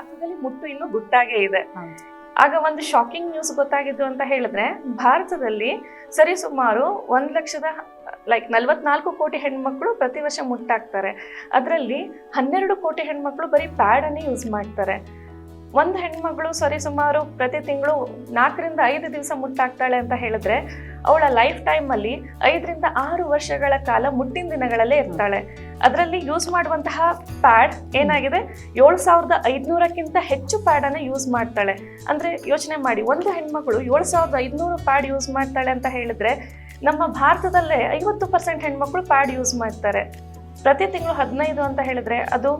ಭಾರತದಲ್ಲಿ ಮುಟ್ಟು ಇನ್ನು ಗುಟ್ಟಾಗೆ ಇದೆ. ಆಗ ಒಂದು ಶಾಕಿಂಗ್ ನ್ಯೂಸ್ ಗೊತ್ತಾಗಿದ್ದು ಅಂತ ಹೇಳಿದ್ರೆ ಭಾರತದಲ್ಲಿ ಸರಿಸುಮಾರು ಒಂದ್ ಲಕ್ಷದ ಲೈಕ್ ನಲ್ವತ್ನಾಲ್ಕು ಕೋಟಿ ಹೆಣ್ಮಕ್ಳು ಪ್ರತಿ ವರ್ಷ ಮುಟ್ಟಾಗ್ತಾರೆ. ಅದರಲ್ಲಿ ಹನ್ನೆರಡು ಕೋಟಿ ಹೆಣ್ಮಕ್ಳು ಬರೀ ಪ್ಯಾಡ್ ಅನ್ನೇ ಯೂಸ್ ಮಾಡ್ತಾರೆ. ಒಂದು ಹೆಣ್ಮಗಳು ಸರಿಸುಮಾರು ಪ್ರತಿ ತಿಂಗಳು ನಾಲ್ಕರಿಂದ ಐದು ದಿವಸ ಮುಟ್ಟಾಗ್ತಾಳೆ ಅಂತ ಹೇಳಿದ್ರೆ ಅವಳ ಲೈಫ್ ಟೈಮಲ್ಲಿ ಐದರಿಂದ ಆರು ವರ್ಷಗಳ ಕಾಲ ಮುಟ್ಟಿನ ದಿನಗಳಲ್ಲೇ ಇರ್ತಾಳೆ. ಅದರಲ್ಲಿ ಯೂಸ್ ಮಾಡುವಂತಹ ಪ್ಯಾಡ್ ಏನಾಗಿದೆ? ಏಳು ಸಾವಿರದ ಐದುನೂರಕ್ಕಿಂತ ಹೆಚ್ಚು ಪ್ಯಾಡನ್ನು ಯೂಸ್ ಮಾಡ್ತಾಳೆ. ಅಂದರೆ ಯೋಚನೆ ಮಾಡಿ, ಒಂದು ಹೆಣ್ಮಕ್ಳು ಏಳು ಸಾವಿರದ ಐದುನೂರು ಪ್ಯಾಡ್ ಯೂಸ್ ಮಾಡ್ತಾಳೆ ಅಂತ ಹೇಳಿದ್ರೆ ನಮ್ಮ ಭಾರತದಲ್ಲೇ ಐವತ್ತು ಪರ್ಸೆಂಟ್ ಹೆಣ್ಮಕ್ಳು ಪ್ಯಾಡ್ ಯೂಸ್ ಮಾಡ್ತಾರೆ. ಪ್ರತಿ ತಿಂಗಳು ಹದಿನೈದು ಅಂತ ಹೇಳಿದ್ರೆ ಅದು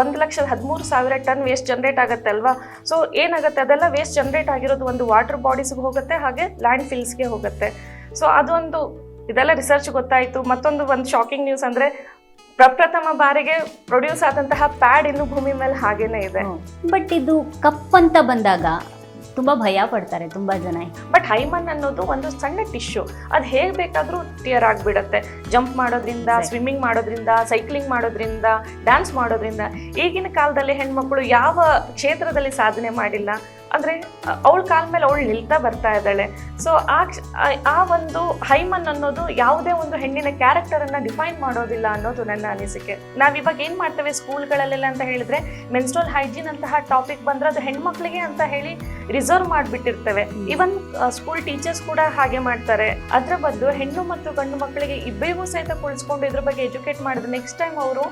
ಒಂದು ಲಕ್ಷದ ಹದಿಮೂರು ಸಾವಿರ ಟನ್ ವೇಸ್ಟ್ ಜನರೇಟ್ ಆಗುತ್ತೆ ಅಲ್ವಾ? ಸೊ ಏನಾಗುತ್ತೆ? ಅದೆಲ್ಲ ವೇಸ್ಟ್ ಜನರೇಟ್ ಆಗಿರೋದು ಒಂದು ವಾಟರ್ ಬಾಡೀಸ್ಗೆ ಹೋಗುತ್ತೆ, ಹಾಗೆ ಲ್ಯಾಂಡ್ ಫಿಲ್ಸ್ಗೆ ಹೋಗುತ್ತೆ. ಸೊ ಅದೊಂದು ಇದೆಲ್ಲ ರಿಸರ್ಚ್ ಗೊತ್ತಾಯಿತು. ಮತ್ತೊಂದು ಒಂದು ಶಾಕಿಂಗ್ ನ್ಯೂಸ್ ಅಂದರೆ ಪ್ರಪ್ರಥಮ ಬಾರಿಗೆ ಪ್ರೊಡ್ಯೂಸ್ ಆದಂತಹ ಪ್ಯಾಡ್ ಇನ್ನು ಭೂಮಿ ಮೇಲೆ ಹಾಗೇನೆ ಇದೆ. ಬಟ್ ಇದು ಕಪ್ ಅಂತ ಬಂದಾಗ ತುಂಬಾ ಭಯ ಪಡ್ತಾರೆ ತುಂಬಾ ಜನ. ಬಟ್ ಹೈಮನ್ ಅನ್ನೋದು ಒಂದು ಸಣ್ಣ ಟಿಶ್ಯೂ ಅದು ಹೇಗೆ ಬೇಕಾದರೂ ಟಿಯರ್ ಆಗಿಬಿಡುತ್ತೆ. ಜಂಪ್ ಮಾಡೋದ್ರಿಂದ ಸ್ವಿಮ್ಮಿಂಗ್ ಮಾಡೋದ್ರಿಂದ ಸೈಕ್ಲಿಂಗ್ ಮಾಡೋದ್ರಿಂದ ಡ್ಯಾನ್ಸ್ ಮಾಡೋದ್ರಿಂದ ಈಗಿನ ಕಾಲದಲ್ಲಿ ಹೆಣ್ಮಕ್ಳು ಯಾವ ಕ್ಷೇತ್ರದಲ್ಲಿ ಸಾಧನೆ ಮಾಡಿಲ್ಲ. ಅಂದರೆ, ಅವಳ ಕಾಲ ಮೇಲೆ ಅವಳು ನಿಲ್ತಾ ಬರ್ತಾ ಇದ್ದಾಳೆ. ಸೊ ಆ ಆ ಒಂದು ಹೈಮನ್ ಅನ್ನೋದು ಯಾವುದೇ ಒಂದು ಹೆಣ್ಣಿನ ಕ್ಯಾರೆಕ್ಟರನ್ನು ಡಿಫೈನ್ ಮಾಡೋದಿಲ್ಲ ಅನ್ನೋದು ನನ್ನ ಅನಿಸಿಕೆ. ನಾವಿವಾಗ ಏನು ಮಾಡ್ತೇವೆ ಸ್ಕೂಲ್ಗಳಲ್ಲೆಲ್ಲ ಅಂತ ಹೇಳಿದ್ರೆ ಮೆನ್ಸ್ಟ್ರಲ್ ಹೈಜೀನ್ ಅಂತಹ ಟಾಪಿಕ್ ಬಂದ್ರೆ ಅದು ಹೆಣ್ಮಕ್ಳಿಗೆ ಅಂತ ಹೇಳಿ ರಿಸರ್ವ್ ಮಾಡಿಬಿಟ್ಟಿರ್ತೇವೆ. ಇವನ್ ಸ್ಕೂಲ್ ಟೀಚರ್ಸ್ ಕೂಡ ಹಾಗೆ ಮಾಡ್ತಾರೆ. ಅದರ ಬದಲು ಹೆಣ್ಣು ಮತ್ತು ಗಂಡು ಮಕ್ಕಳಿಗೆ ಇಬ್ಬರಿಗೂ ಸಹಿತ ಕುಳಿಸ್ಕೊಂಡು ಇದ್ರ ಬಗ್ಗೆ ಎಜುಕೇಟ್ ಮಾಡಿದ್ರೆ ನೆಕ್ಸ್ಟ್ ಟೈಮ್ ಅವರು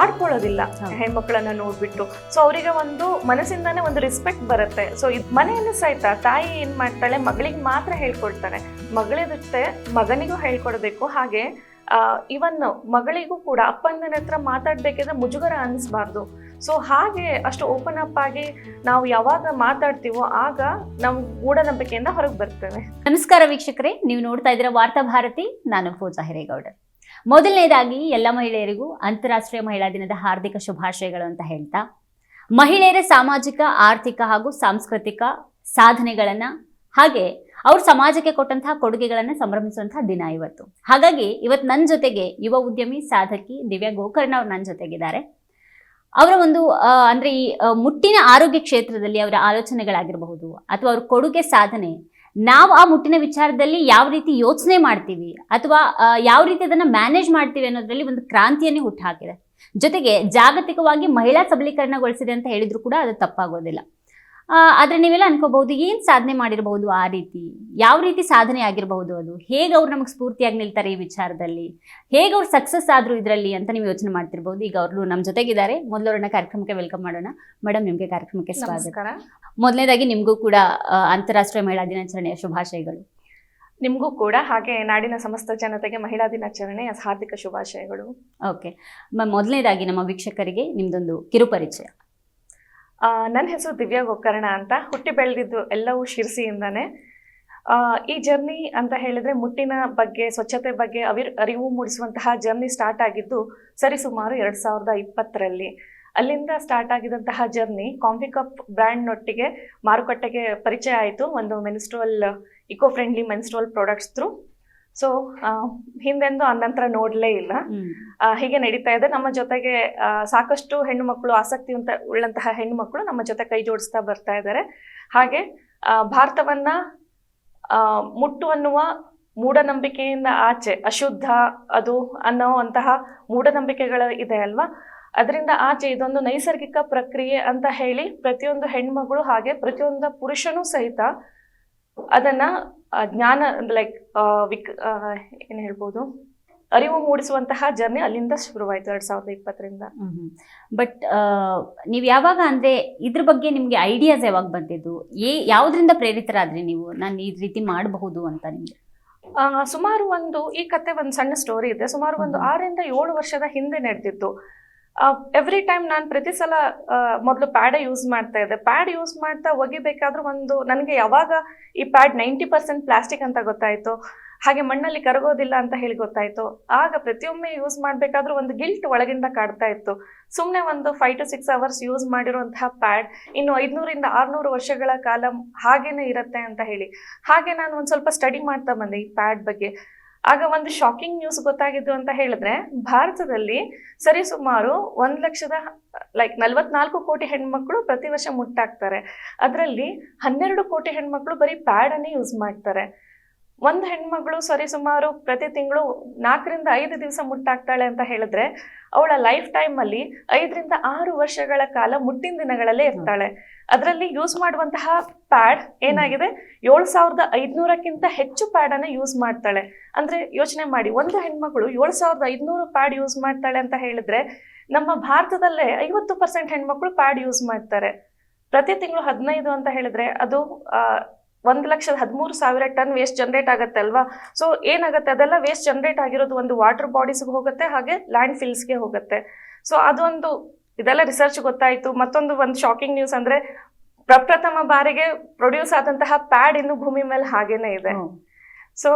ಆಡ್ಕೊಳ್ಳೋದಿಲ್ಲ. ಹೆಣ್ಮಕ್ಳನ್ನ ನೋಡ್ಬಿಟ್ಟು. ಸೊ ಅವರಿಗೆ ಒಂದು ಮನಸ್ಸಿಂದಾನೇ ಒಂದು ರೆಸ್ಪೆಕ್ಟ್ ಬರುತ್ತೆ. ಸೊ ಇದು ಮನೆಯಲ್ಲಿ ಸಹಿತ ತಾಯಿ ಏನ್ ಮಾಡ್ತಾಳೆ ಮಗಳಿಗೆ ಮಾತ್ರ ಹೇಳ್ಕೊಡ್ತಾಳೆ ಮಗಳ ಜೊತೆ ಮಗನಿಗೂ ಹೇಳ್ಕೊಡ್ಬೇಕು. ಹಾಗೆ ಇವನ್ ಮಗಳಿಗೂ ಕೂಡ ಅಪ್ಪನ ಹತ್ರ ಮಾತಾಡ್ಬೇಕಿದ್ರೆ ಮುಜುಗರ ಅನಿಸ್ಬಾರ್ದು. ಸೊ ಹಾಗೆ ಅಷ್ಟು ಓಪನ್ ಅಪ್ ಆಗಿ ನಾವು ಯಾವಾಗ ಮಾತಾಡ್ತೀವೋ ಆಗ ನಾವು ಮೂಢನಂಬಿಕೆಯಿಂದ ಹೊರಗೆ ಬರ್ತೇವೆ. ನಮಸ್ಕಾರ ವೀಕ್ಷಕರೇ. ನೀವು ನೋಡ್ತಾ ಇದ್ದೀರಾ ವಾರ್ತಾ ಭಾರತಿ. ನಾನು ಪೂಜಾ ಹಿರೇಗೌಡರ್ ಮೊದಲನೇದಾಗಿ ಎಲ್ಲ ಮಹಿಳೆಯರಿಗೂ ಅಂತಾರಾಷ್ಟ್ರೀಯ ಮಹಿಳಾ ದಿನದ ಹಾರ್ದಿಕ ಶುಭಾಶಯಗಳು ಅಂತ ಹೇಳ್ತಾ, ಮಹಿಳೆಯರ ಸಾಮಾಜಿಕ, ಆರ್ಥಿಕ ಹಾಗೂ ಸಾಂಸ್ಕೃತಿಕ ಸಾಧನೆಗಳನ್ನ ಹಾಗೆ ಅವ್ರ ಸಮಾಜಕ್ಕೆ ಕೊಟ್ಟಂತಹ ಕೊಡುಗೆಗಳನ್ನ ಸಂಭ್ರಮಿಸುವಂತಹ ದಿನ ಇವತ್ತು. ಹಾಗಾಗಿ ಇವತ್ತು ನನ್ನ ಜೊತೆಗೆ ಯುವ ಉದ್ಯಮಿ ಸಾಧಕಿ ದಿವ್ಯಾ ಗೋಕರ್ಣ ಅವರು ನನ್ನ ಜೊತೆಗಿದ್ದಾರೆ. ಅವರ ಒಂದು ಅಂದ್ರೆ ಈ ಮುಟ್ಟಿನ ಆರೋಗ್ಯ ಕ್ಷೇತ್ರದಲ್ಲಿ ಅವರ ಆಲೋಚನೆಗಳಾಗಿರಬಹುದು ಅಥವಾ ಅವ್ರ ಕೊಡುಗೆ ಸಾಧನೆ ನಾವು ಆ ಮುಟ್ಟಿನ ವಿಚಾರದಲ್ಲಿ ಯಾವ ರೀತಿ ಯೋಚನೆ ಮಾಡ್ತೀವಿ ಅಥವಾ ಯಾವ ರೀತಿ ಅದನ್ನ ಮ್ಯಾನೇಜ್ ಮಾಡ್ತೀವಿ ಅನ್ನೋದ್ರಲ್ಲಿ ಒಂದು ಕ್ರಾಂತಿಯನ್ನೇ ಹುಟ್ಟುಹಾಕಿದೆ ಜೊತೆಗೆ ಜಾಗತಿಕವಾಗಿ ಮಹಿಳಾ ಸಬಲೀಕರಣಗೊಳಿಸಿದೆ ಅಂತ ಹೇಳಿದ್ರು ಕೂಡ ಅದು ತಪ್ಪಾಗೋದಿಲ್ಲ. ಆದ್ರೆ ನೀವೆಲ್ಲ ಅನ್ಕೋಬಹುದು ಏನ್ ಸಾಧನೆ ಮಾಡಿರಬಹುದು ಆ ರೀತಿ? ಯಾವ ರೀತಿ ಸಾಧನೆ ಆಗಿರಬಹುದು ಅದು? ಹೇಗೆ ಅವ್ರು ನಮಗೆ ಸ್ಫೂರ್ತಿಯಾಗಿ ನಿಲ್ತಾರೆ ಈ ವಿಚಾರದಲ್ಲಿ? ಹೇಗೆ ಅವ್ರು ಸಕ್ಸಸ್ ಆದ್ರು ಇದರಲ್ಲಿ ಅಂತ ನೀವು ಯೋಚನೆ ಮಾಡ್ತಿರ್ಬೋದು ಈಗ ಅವರು ನಮ್ಮ ಜೊತೆಗಿದ್ದಾರೆ. ಮೊದಲವ್ರನ್ನ ಕಾರ್ಯಕ್ರಮಕ್ಕೆ ವೆಲ್ಕಮ್ ಮಾಡೋಣ. ಮೇಡಮ್ ನಿಮಗೆ ಕಾರ್ಯಕ್ರಮಕ್ಕೆ ಸ್ವಾಗತ. ಮೊದಲನೇದಾಗಿ ನಿಮಗೂ ಕೂಡ ಅಂತಾರಾಷ್ಟ್ರೀಯ ಮಹಿಳಾ ದಿನಾಚರಣೆಯ ಶುಭಾಶಯಗಳು. ನಿಮಗೂ ಕೂಡ ಹಾಗೆ ನಾಡಿನ ಸಮಸ್ತ ಜನತೆಗೆ ಮಹಿಳಾ ದಿನಾಚರಣೆಯ ಹಾರ್ದಿಕ ಶುಭಾಶಯಗಳು. ಓಕೆ. ಮೊದಲನೇದಾಗಿ ನಮ್ಮ ವೀಕ್ಷಕರಿಗೆ ನಿಮ್ದೊಂದು ಕಿರುಪರಿಚಯ. ನನ್ನ ಹೆಸರು ದಿವ್ಯಾ ಗೋಕರ್ಣ ಅಂತ. ಹುಟ್ಟಿ ಬೆಳೆದಿದ್ದು ಎಲ್ಲವೂ ಶಿರ್ಸಿಯಿಂದಾನೆ. ಈ ಜರ್ನಿ ಅಂತ ಹೇಳಿದ್ರೆ ಮುಟ್ಟಿನ ಬಗ್ಗೆ, ಸ್ವಚ್ಛತೆ ಬಗ್ಗೆ ಅವಿರ್, ಅರಿವು ಮೂಡಿಸುವಂತಹ ಜರ್ನಿ ಸ್ಟಾರ್ಟ್ ಆಗಿದ್ದು ಸರಿಸುಮಾರು ಎರಡು ಸಾವಿರದ ಇಪ್ಪತ್ತರಲ್ಲಿ. ಅಲ್ಲಿಂದ ಸ್ಟಾರ್ಟ್ ಆಗಿದಂತಹ ಜರ್ನಿ ಕಾಂಫಿ ಕಪ್ ಬ್ರ್ಯಾಂಡ್ನೊಟ್ಟಿಗೆ ಮಾರುಕಟ್ಟೆಗೆ ಪರಿಚಯ ಆಯಿತು. ಒಂದು menstrual eco friendly menstrual products through so ಹಿಂದೆಂದು ಅನಂತರ ನೋಡಲೇ ಇಲ್ಲ. ಹೀಗೆ ನಡೀತಾ ಇದೆ. ನಮ್ಮ ಜೊತೆಗೆ ಸಾಕಷ್ಟು ಹೆಣ್ಣು ಮಕ್ಕಳು ಆಸಕ್ತಿ ಅಂತ ಉಳ್ಳಂತಹ ಹೆಣ್ಣು ಮಕ್ಕಳು ನಮ್ಮ ಜೊತೆ ಕೈ ಜೋಡಿಸ್ತಾ ಬರ್ತಾ ಇದ್ದಾರೆ. ಹಾಗೆ ಭಾರತವನ್ನ ಮುಟ್ಟು ಅನ್ನುವ ಮೂಢನಂಬಿಕೆಯಿಂದ ಆಚೆ ಅಶುದ್ಧ ಅದು ಅನ್ನೋವಂತಹ ಮೂಢನಂಬಿಕೆಗಳು ಇದೆ ಅಲ್ವಾ? ಅದರಿಂದ ಆಚೆ ಇದೊಂದು ನೈಸರ್ಗಿಕ ಪ್ರಕ್ರಿಯೆ ಅಂತ ಹೇಳಿ ಪ್ರತಿಯೊಂದು ಹೆಣ್ಮಗಳು ಹಾಗೆ ಪ್ರತಿಯೊಂದು ಪುರುಷನೂ ಸಹಿತ ಅದನ್ನ ಜ್ಞಾನ ಲೈಕ್ ವಿಕ್ ಏನು ಹೇಳ್ಬೋದು ಅರಿವು ಮೂಡಿಸುವಂತಹ ಜರ್ನಿ ಅಲ್ಲಿಂದ ಶುರುವಾಯಿತು ಎರಡ್ ಸಾವಿರದ ಇಪ್ಪತ್ತರಿಂದ. ಬಟ್ ನೀವು ಯಾವಾಗ ಅಂದ್ರೆ ಇದ್ರ ಬಗ್ಗೆ ನಿಮ್ಗೆ ಐಡಿಯಾಸ್ ಯಾವಾಗ ಬಂದಿದ್ದು? ಏ ಯಾವ್ದ್ರಿಂದ ಪ್ರೇರಿತರಾದ್ರಿ ನೀವು? ನಾನು ಈ ರೀತಿ ಮಾಡಬಹುದು ಅಂತ ನಿಮ್ಗೆ. ಸುಮಾರು ಒಂದು ಈ ಕತೆ ಒಂದು ಸಣ್ಣ ಸ್ಟೋರಿ ಇದೆ. ಸುಮಾರು ಒಂದು. ಆರರಿಂದ ಏಳು ವರ್ಷದ ಹಿಂದೆ ನಡೆದಿತ್ತು ಎವ್ರಿ ಟೈಮ್ ನಾನು ಪ್ರತಿ ಸಲ ಮೊದಲು ಪ್ಯಾಡ್ ಯೂಸ್ ಮಾಡ್ತಾ ಇದ್ದೆ. ಪ್ಯಾಡ್ ಯೂಸ್ ಮಾಡ್ತಾ ಒಗಿಬೇಕಾದ್ರೂ ಒಂದು, ನನಗೆ ಯಾವಾಗ ಈ ಪ್ಯಾಡ್ ನೈಂಟಿ ಪರ್ಸೆಂಟ್ ಪ್ಲಾಸ್ಟಿಕ್ ಅಂತ ಗೊತ್ತಾಯ್ತು, ಹಾಗೆ ಮಣ್ಣಲ್ಲಿ ಕರಗೋದಿಲ್ಲ ಅಂತ ಹೇಳಿ ಗೊತ್ತಾಯ್ತು. ಆಗ ಪ್ರತಿಯೊಮ್ಮೆ ಯೂಸ್ ಮಾಡಬೇಕಾದ್ರೂ ಒಂದು ಗಿಲ್ಟ್ ಒಳಗಿಂದ ಕಾಡ್ತಾ ಇತ್ತು. ಸುಮ್ಮನೆ ಒಂದು five to six hours use ಮಾಡಿರುವಂತಹ ಪ್ಯಾಡ್ ಇನ್ನು ಐದುನೂರಿಂದ ಆರುನೂರು ವರ್ಷಗಳ ಕಾಲ ಹಾಗೇನೆ ಇರುತ್ತೆ ಅಂತ ಹೇಳಿ. ಹಾಗೆ ನಾನು ಒಂದು ಸ್ವಲ್ಪ ಸ್ಟಡಿ ಮಾಡ್ತಾ ಬಂದೆ ಈ ಪ್ಯಾಡ್ ಬಗ್ಗೆ. ಆಗ ಒಂದು ಶಾಕಿಂಗ್ ನ್ಯೂಸ್ ಗೊತ್ತಾಗಿದ್ದು ಅಂತ ಹೇಳಿದ್ರೆ, ಭಾರತದಲ್ಲಿ ಸರಿ ಸುಮಾರು ಒಂದ್ ಲಕ್ಷದ ಲೈಕ್ ನಲ್ವತ್ನಾಲ್ಕು ಕೋಟಿ ಹೆಣ್ಮಕ್ಳು ಪ್ರತಿ ವರ್ಷ ಮುಟ್ಟಾಗ್ತಾರೆ. ಅದರಲ್ಲಿ ಹನ್ನೆರಡು ಕೋಟಿ ಹೆಣ್ಮಕ್ಳು ಬರೀ ಪ್ಯಾಡ್ ಅನ್ನೇ ಯೂಸ್ ಮಾಡ್ತಾರೆ. ಒಂದು ಹೆಣ್ಮಗಳು ಸರಿ ಸುಮಾರು ಪ್ರತಿ ತಿಂಗಳು ನಾಲ್ಕರಿಂದ ಐದು ದಿವಸ ಮುಟ್ಟಾಗ್ತಾಳೆ ಅಂತ ಹೇಳಿದ್ರೆ, ಅವಳ ಲೈಫ್ ಟೈಮ್ ಅಲ್ಲಿ ಐದರಿಂದ ಆರು ವರ್ಷಗಳ ಕಾಲ ಮುಟ್ಟಿನ ದಿನಗಳಲ್ಲೇ ಇರ್ತಾಳೆ. ಅದರಲ್ಲಿ ಯೂಸ್ ಮಾಡುವಂತಹ ಪ್ಯಾಡ್ ಏನಾಗಿದೆ? ಏಳು ಸಾವಿರದ ಐದ್ನೂರಕ್ಕಿಂತ ಹೆಚ್ಚು ಪ್ಯಾಡ್ ಅನ್ನ ಯೂಸ್ ಮಾಡ್ತಾಳೆ. ಅಂದ್ರೆ ಯೋಚನೆ ಮಾಡಿ, ಒಂದು ಹೆಣ್ಮಗಳು ಏಳು ಸಾವಿರದ ಐದ್ನೂರು ಪ್ಯಾಡ್ ಯೂಸ್ ಮಾಡ್ತಾಳೆ ಅಂತ ಹೇಳಿದ್ರೆ, ನಮ್ಮ ಭಾರತದಲ್ಲೇ ಐವತ್ತು ಪರ್ಸೆಂಟ್ ಹೆಣ್ಮಕ್ಳು ಪ್ಯಾಡ್ ಯೂಸ್ ಮಾಡ್ತಾರೆ. ಪ್ರತಿ ತಿಂಗಳು ಹದಿನೈದು ಅಂತ ಹೇಳಿದ್ರೆ ಅದು ಒಂದು ಲಕ್ಷದ ಹದಿಮೂರು ಸಾವಿರ ಟನ್ ವೇಸ್ಟ್ ಜನರೇಟ್ ಆಗುತ್ತೆ ಅಲ್ವಾ? ಸೊ ಏನಾಗುತ್ತೆ? ಅದೆಲ್ಲ ವೇಸ್ಟ್ ಜನರೇಟ್ ಆಗಿರೋದು ಒಂದು ವಾಟರ್ ಬಾಡೀಸ್ಗೆ ಹೋಗುತ್ತೆ ಹಾಗೆ ಲ್ಯಾಂಡ್ ಫಿಲ್ಸ್ಗೆ ಹೋಗುತ್ತೆ. ಸೊ ಅದೊಂದು ಇದೆಲ್ಲ ರಿಸರ್ಚ್ ಗೊತ್ತಾಯ್ತು. ಮತ್ತೊಂದು ಒಂದು ಶಾಕಿಂಗ್ ನ್ಯೂಸ್ ಅಂದ್ರೆ ಪ್ರಪ್ರಥಮ ಬಾರಿಗೆ ಪ್ರೊಡ್ಯೂಸ್ ಆದಂತಹ ಪ್ಯಾಡ್ ಇನ್ನು ಭೂಮಿ ಮೇಲೆ ಹಾಗೇನೆ ಇದೆ. ಸೊ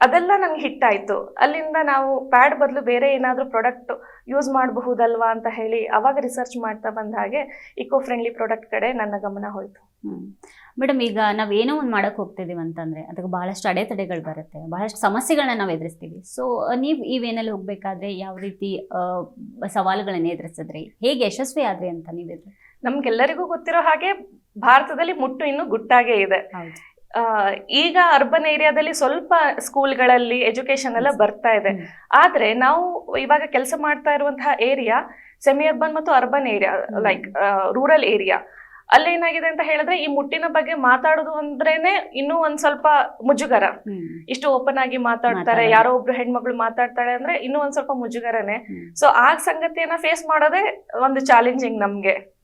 ಅದೆಲ್ಲ ನಂಗೆ ಹಿಟ್ ಆಯ್ತು. ಅಲ್ಲಿಂದ ನಾವು ಪ್ಯಾಡ್ ಬದಲು ಬೇರೆ ಏನಾದರೂ ಪ್ರಾಡಕ್ಟ್ ಯೂಸ್ ಮಾಡಬಹುದಲ್ವಾ ಅಂತ ಹೇಳಿ ಅವಾಗ ರಿಸರ್ಚ್ ಮಾಡ್ತಾ ಬಂದ ಹಾಗೆ ಇಕೋ ಫ್ರೆಂಡ್ಲಿ ಪ್ರಾಡಕ್ಟ್ ಕಡೆ ನನ್ನ ಗಮನ ಹೋಯ್ತು. ಹ್ಮ್. ಮೇಡಮ್ ಈಗ ನಾವು ಏನೋ ಒಂದು ಮಾಡಕ್ ಹೋಗ್ತಿದೀವಿ ಅಂತಂದ್ರೆ ಅದಕ್ಕೆ ಬಹಳಷ್ಟು ಅಡೆತಡೆಗಳು ಬರುತ್ತೆ ಬಹಳಷ್ಟು ಸಮಸ್ಯೆಗಳನ್ನ ನಾವು ಎದುರಿಸ್ತೀವಿ. ಸೊ ನೀವು ಈ ವೇನಲ್ಲಿ ಹೋಗ್ಬೇಕಾದ್ರೆ ಯಾವ ರೀತಿ ಸವಾಲುಗಳನ್ನು ಸವಾಲುಗಳನ್ನ ಎದುರಿಸಿದ್ರಿ? ಹೇಗೆ ಯಶಸ್ವಿ ಆದ್ರಿ ಅಂತ ನೀವು ಎದುರು? ನಮ್ಗೆಲ್ಲರಿಗೂ ಗೊತ್ತಿರೋ ಹಾಗೆ ಭಾರತದಲ್ಲಿ ಮುಟ್ಟು ಇನ್ನು ಗುಟ್ಟಾಗೇ ಇದೆ. ಈಗ ಅರ್ಬನ್ ಏರಿಯಾದಲ್ಲಿ ಸ್ವಲ್ಪ ಸ್ಕೂಲ್ಗಳಲ್ಲಿ ಎಜುಕೇಶನ್ ಎಲ್ಲ ಬರ್ತಾ ಇದೆ. ಆದ್ರೆ ನಾವು ಇವಾಗ ಕೆಲಸ ಮಾಡ್ತಾ ಇರುವಂತಹ ಏರಿಯಾ ಸೆಮಿ ಅರ್ಬನ್ ಮತ್ತು urban area. Like rural area ಅಲ್ಲಿ ಏನಾಗಿದೆ ಅಂತ ಹೇಳಿದ್ರೆ ಈ ಮುಟ್ಟಿನ ಬಗ್ಗೆ ಮಾತಾಡೋದು ಅಂದ್ರೇನೆ ಇನ್ನೂ ಒಂದ್ ಸ್ವಲ್ಪ ಮುಜುಗರ. ಇಷ್ಟು ಓಪನ್ ಆಗಿ ಮಾತಾಡ್ತಾರೆ ಯಾರೋ ಒಬ್ರು ಹೆಣ್ಮಗಳು ಮಾತಾಡ್ತಾಳೆ ಅಂದ್ರೆ ಇನ್ನೂ ಒಂದ್ ಸ್ವಲ್ಪ ಮುಜುಗರನೆ. ಸೊ ಆ ಸಂಗತಿಯನ್ನ ಫೇಸ್ ಮಾಡೋದೇ ಒಂದು ಚಾಲೆಂಜಿಂಗ್ ನಮ್ಗೆ.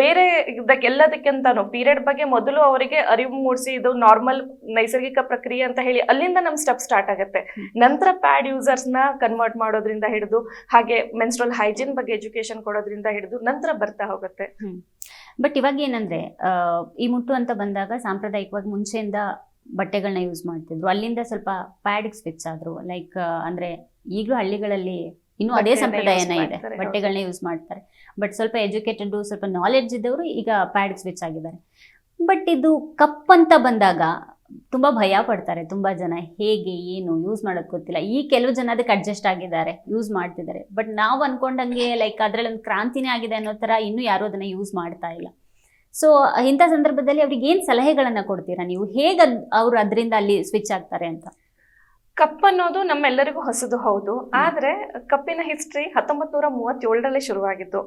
ಬೇರೆ ಎಲ್ಲದಕ್ಕಿಂತ ಎಲ್ಲದಕ್ಕಿಂತಾನು ಪೀರಿಯಡ್ ಬಗ್ಗೆ ಮೊದಲು ಅವರಿಗೆ ಅರಿವು ಮೂಡಿಸಿ ಇದು ನಾರ್ಮಲ್ ನೈಸರ್ಗಿಕ ಪ್ರಕ್ರಿಯೆ ಅಂತ ಹೇಳಿ ಅಲ್ಲಿಂದ ನಮ್ ಸ್ಟೆಪ್ ಸ್ಟಾರ್ಟ್ ಆಗುತ್ತೆ. ನಂತರ ಪ್ಯಾಡ್ ಯೂಸರ್ಸ್ನ ಕನ್ವರ್ಟ್ ಮಾಡೋದ್ರಿಂದ ಹಿಡಿದು, ಹಾಗೆ ಮೆನ್ಸ್ಟ್ರಲ್ ಹೈಜೀನ್ ಬಗ್ಗೆ ಎಜುಕೇಶನ್ ಕೊಡೋದ್ರಿಂದ ಹಿಡಿದು ನಂತರ ಬರ್ತಾ ಹೋಗುತ್ತೆ. ಬಟ್ ಇವಾಗ ಏನಂದ್ರೆ ಈ ಮುಟ್ಟು ಅಂತ ಬಂದಾಗ ಸಾಂಪ್ರದಾಯಿಕವಾಗಿ ಮುಂಚೆಯಿಂದ ಬಟ್ಟೆಗಳನ್ನ ಯೂಸ್ ಮಾಡ್ತಿದ್ರು. ಅಲ್ಲಿಂದ ಸ್ವಲ್ಪ ಪ್ಯಾಡ್ಗೆ ಸ್ವಿಚ್ ಆದ್ರು. ಲೈಕ್ ಅಂದ್ರೆ ಈಗಲೂ ಹಳ್ಳಿಗಳಲ್ಲಿ ಇನ್ನೂ ಅದೇ ಸಂಪ್ರದಾಯನ ಇದೆ. ಬಟ್ಟೆಗಳನ್ನ ಯೂಸ್ ಮಾಡ್ತಾರೆ. ಬಟ್ ಸ್ವಲ್ಪ ಎಜುಕೇಟೆಡ್ ಸ್ವಲ್ಪ ನಾಲೆಡ್ಜ್ ಇದ್ದವರು ಈಗ ಪ್ಯಾಡ್ ಸ್ವಿಚ್ ಆಗಿದ್ದಾರೆ. ಬಟ್ ಇದು ಕಪ್ ಅಂತ ಬಂದಾಗ ತುಂಬಾ ಭಯ ಪಡ್ತಾರೆ ತುಂಬಾ ಜನ. ಹೇಗೆ ಏನು ಯೂಸ್ ಮಾಡೋದು ಗೊತ್ತಿಲ್ಲ. ಈ ಕೆಲವು ಜನ ಅದಕ್ಕೆ ಅಡ್ಜಸ್ಟ್ ಆಗಿದ್ದಾರೆ ಯೂಸ್ ಮಾಡ್ತಿದ್ದಾರೆ. ಬಟ್ ನಾವು ಅನ್ಕೊಂಡಂಗೆ ಲೈಕ್ ಅದ್ರಲ್ಲಿ ಒಂದು ಕ್ರಾಂತಿನೇ ಆಗಿದೆ ಅನ್ನೋ ತರ ಇನ್ನೂ ಯಾರು ಅದನ್ನ ಯೂಸ್ ಮಾಡ್ತಾ ಇಲ್ಲ. ಸೊ ಇಂಥ ಸಂದರ್ಭದಲ್ಲಿ ಅವ್ರಿಗೆ ಏನು ಸಲಹೆಗಳನ್ನ ಕೊಡ್ತೀರಾ ನೀವು? ಹೇಗೆ ಅವರು ಅದರಿಂದ ಅಲ್ಲಿ ಸ್ವಿಚ್ ಆಗ್ತಾರೆ ಅಂತ? ಕಪ್ ಅನ್ನೋದು ನಮ್ಮೆಲ್ಲರಿಗೂ ಹೊಸದು ಹೌದು. ಆದ್ರೆ ಕಪ್ಪಿನ ಹಿಸ್ಟ್ರಿ ಹತ್ತೊಂಬತ್ ನೂರ ಮೂವತ್ತೇಳರಲ್ಲಿ ಶುರುವಾಗಿತ್ತು.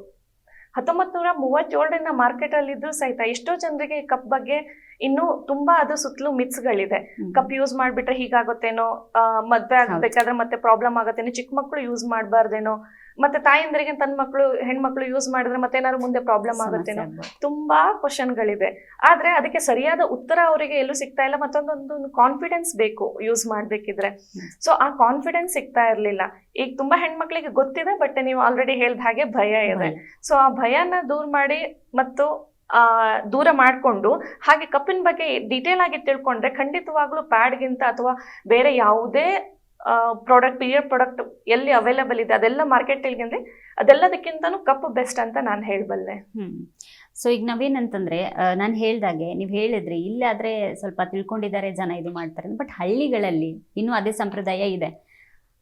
ಹತ್ತೊಂಬತ್ ನೂರ ಮೂವತ್ತೇಳರಿಂದ ಮಾರ್ಕೆಟ್ ಅಲ್ಲಿ ಇದ್ರೂ ಸಹಿತ ಎಷ್ಟೋ ಜನರಿಗೆ ಈ ಕಪ್ ಬಗ್ಗೆ ಇನ್ನು ತುಂಬಾ ಅದ್ರ ಸುತ್ತಲೂ ಮಿತ್ಸ್ಗಳಿದೆ ಕಪ್ ಯೂಸ್ ಮಾಡ್ಬಿಟ್ರೆ ಹೀಗಾಗುತ್ತೇನೋ ಮದ್ವೆ ಆಗ್ಬೇಕಾದ್ರೆ ಮತ್ತೆ ಪ್ರಾಬ್ಲಮ್ ಆಗುತ್ತೇನೋ ಚಿಕ್ಕ ಮಕ್ಕಳು ಯೂಸ್ ಮಾಡಬಾರ್ದೇನೋ ಮತ್ತೆ ತಾಯಂದ್ರಿಗೆ ತನ್ನ ಮಕ್ಕಳು ಹೆಣ್ಮಕ್ಳು ಯೂಸ್ ಮಾಡಿದ್ರೆ ಮತ್ತೆ ಏನಾದ್ರು ಮುಂದೆ ಪ್ರಾಬ್ಲಮ್ ಆಗುತ್ತೇನೋ? ತುಂಬಾ ಕ್ವಶನ್ಗಳಿದೆ ಆದ್ರೆ ಅದಕ್ಕೆ ಸರಿಯಾದ ಉತ್ತರ ಅವರಿಗೆ ಎಲ್ಲೂ ಸಿಗ್ತಾ ಇಲ್ಲ. ಮತ್ತೊಂದೊಂದು ಕಾನ್ಫಿಡೆನ್ಸ್ ಬೇಕು ಯೂಸ್ ಮಾಡ್ಬೇಕಿದ್ರೆ. ಸೊ ಆ ಕಾನ್ಫಿಡೆನ್ಸ್ ಸಿಗ್ತಾ ಇರ್ಲಿಲ್ಲ. ಈಗ ತುಂಬಾ ಹೆಣ್ಮಕ್ಳಿಗೆ ಗೊತ್ತಿದೆ ಬಟ್ ನೀವು ಆಲ್ರೆಡಿ ಹೇಳ್ದ ಹಾಗೆ ಭಯ ಇದೆ. ಸೊ ಆ ಭಯನ ದೂರ ಮಾಡಿ ಮತ್ತು ಆ ದೂರ ಮಾಡಿಕೊಂಡು ಹಾಗೆ ಕಪ್ಪಿನ ಬಗ್ಗೆ ಡೀಟೇಲ್ ಆಗಿ ತಿಳ್ಕೊಂಡ್ರೆ ಖಂಡಿತವಾಗ್ಲೂ ಪ್ಯಾಡ್ಗಿಂತ ಅಥವಾ ಬೇರೆ ಯಾವುದೇ ಪ್ರಾಡಕ್ಟ್ ಪಿಯರ್ ಪ್ರಾಡಕ್ಟ್ ಎಲ್ಲಿ ಅವೈಲೇಬಲ್ ಇದೆ, ಅದೆಲ್ಲ ಮಾರ್ಕೆಟ್ ಇಲ್ಗಿಂದ್ರೆ ಅದೆಲ್ಲದಕ್ಕಿಂತನೂ ಕಪ್ ಬೆಸ್ಟ್ ಅಂತ ನಾನು ಹೇಳಬಲ್ಲೆ. ಸೊ ಈಗ ನಾವೇನಂತಂದ್ರೆ ನಾನು ಹೇಳ್ದಾಗೆ ನೀವು ಹೇಳಿದ್ರಿ ಇಲ್ಲಾದ್ರೆ ಸ್ವಲ್ಪ ತಿಳ್ಕೊಂಡಿದ್ದಾರೆ ಜನ ಇದು ಮಾಡ್ತಾರೆ ಬಟ್ ಹಳ್ಳಿಗಳಲ್ಲಿ ಇನ್ನೂ ಅದೇ ಸಂಪ್ರದಾಯ ಇದೆ.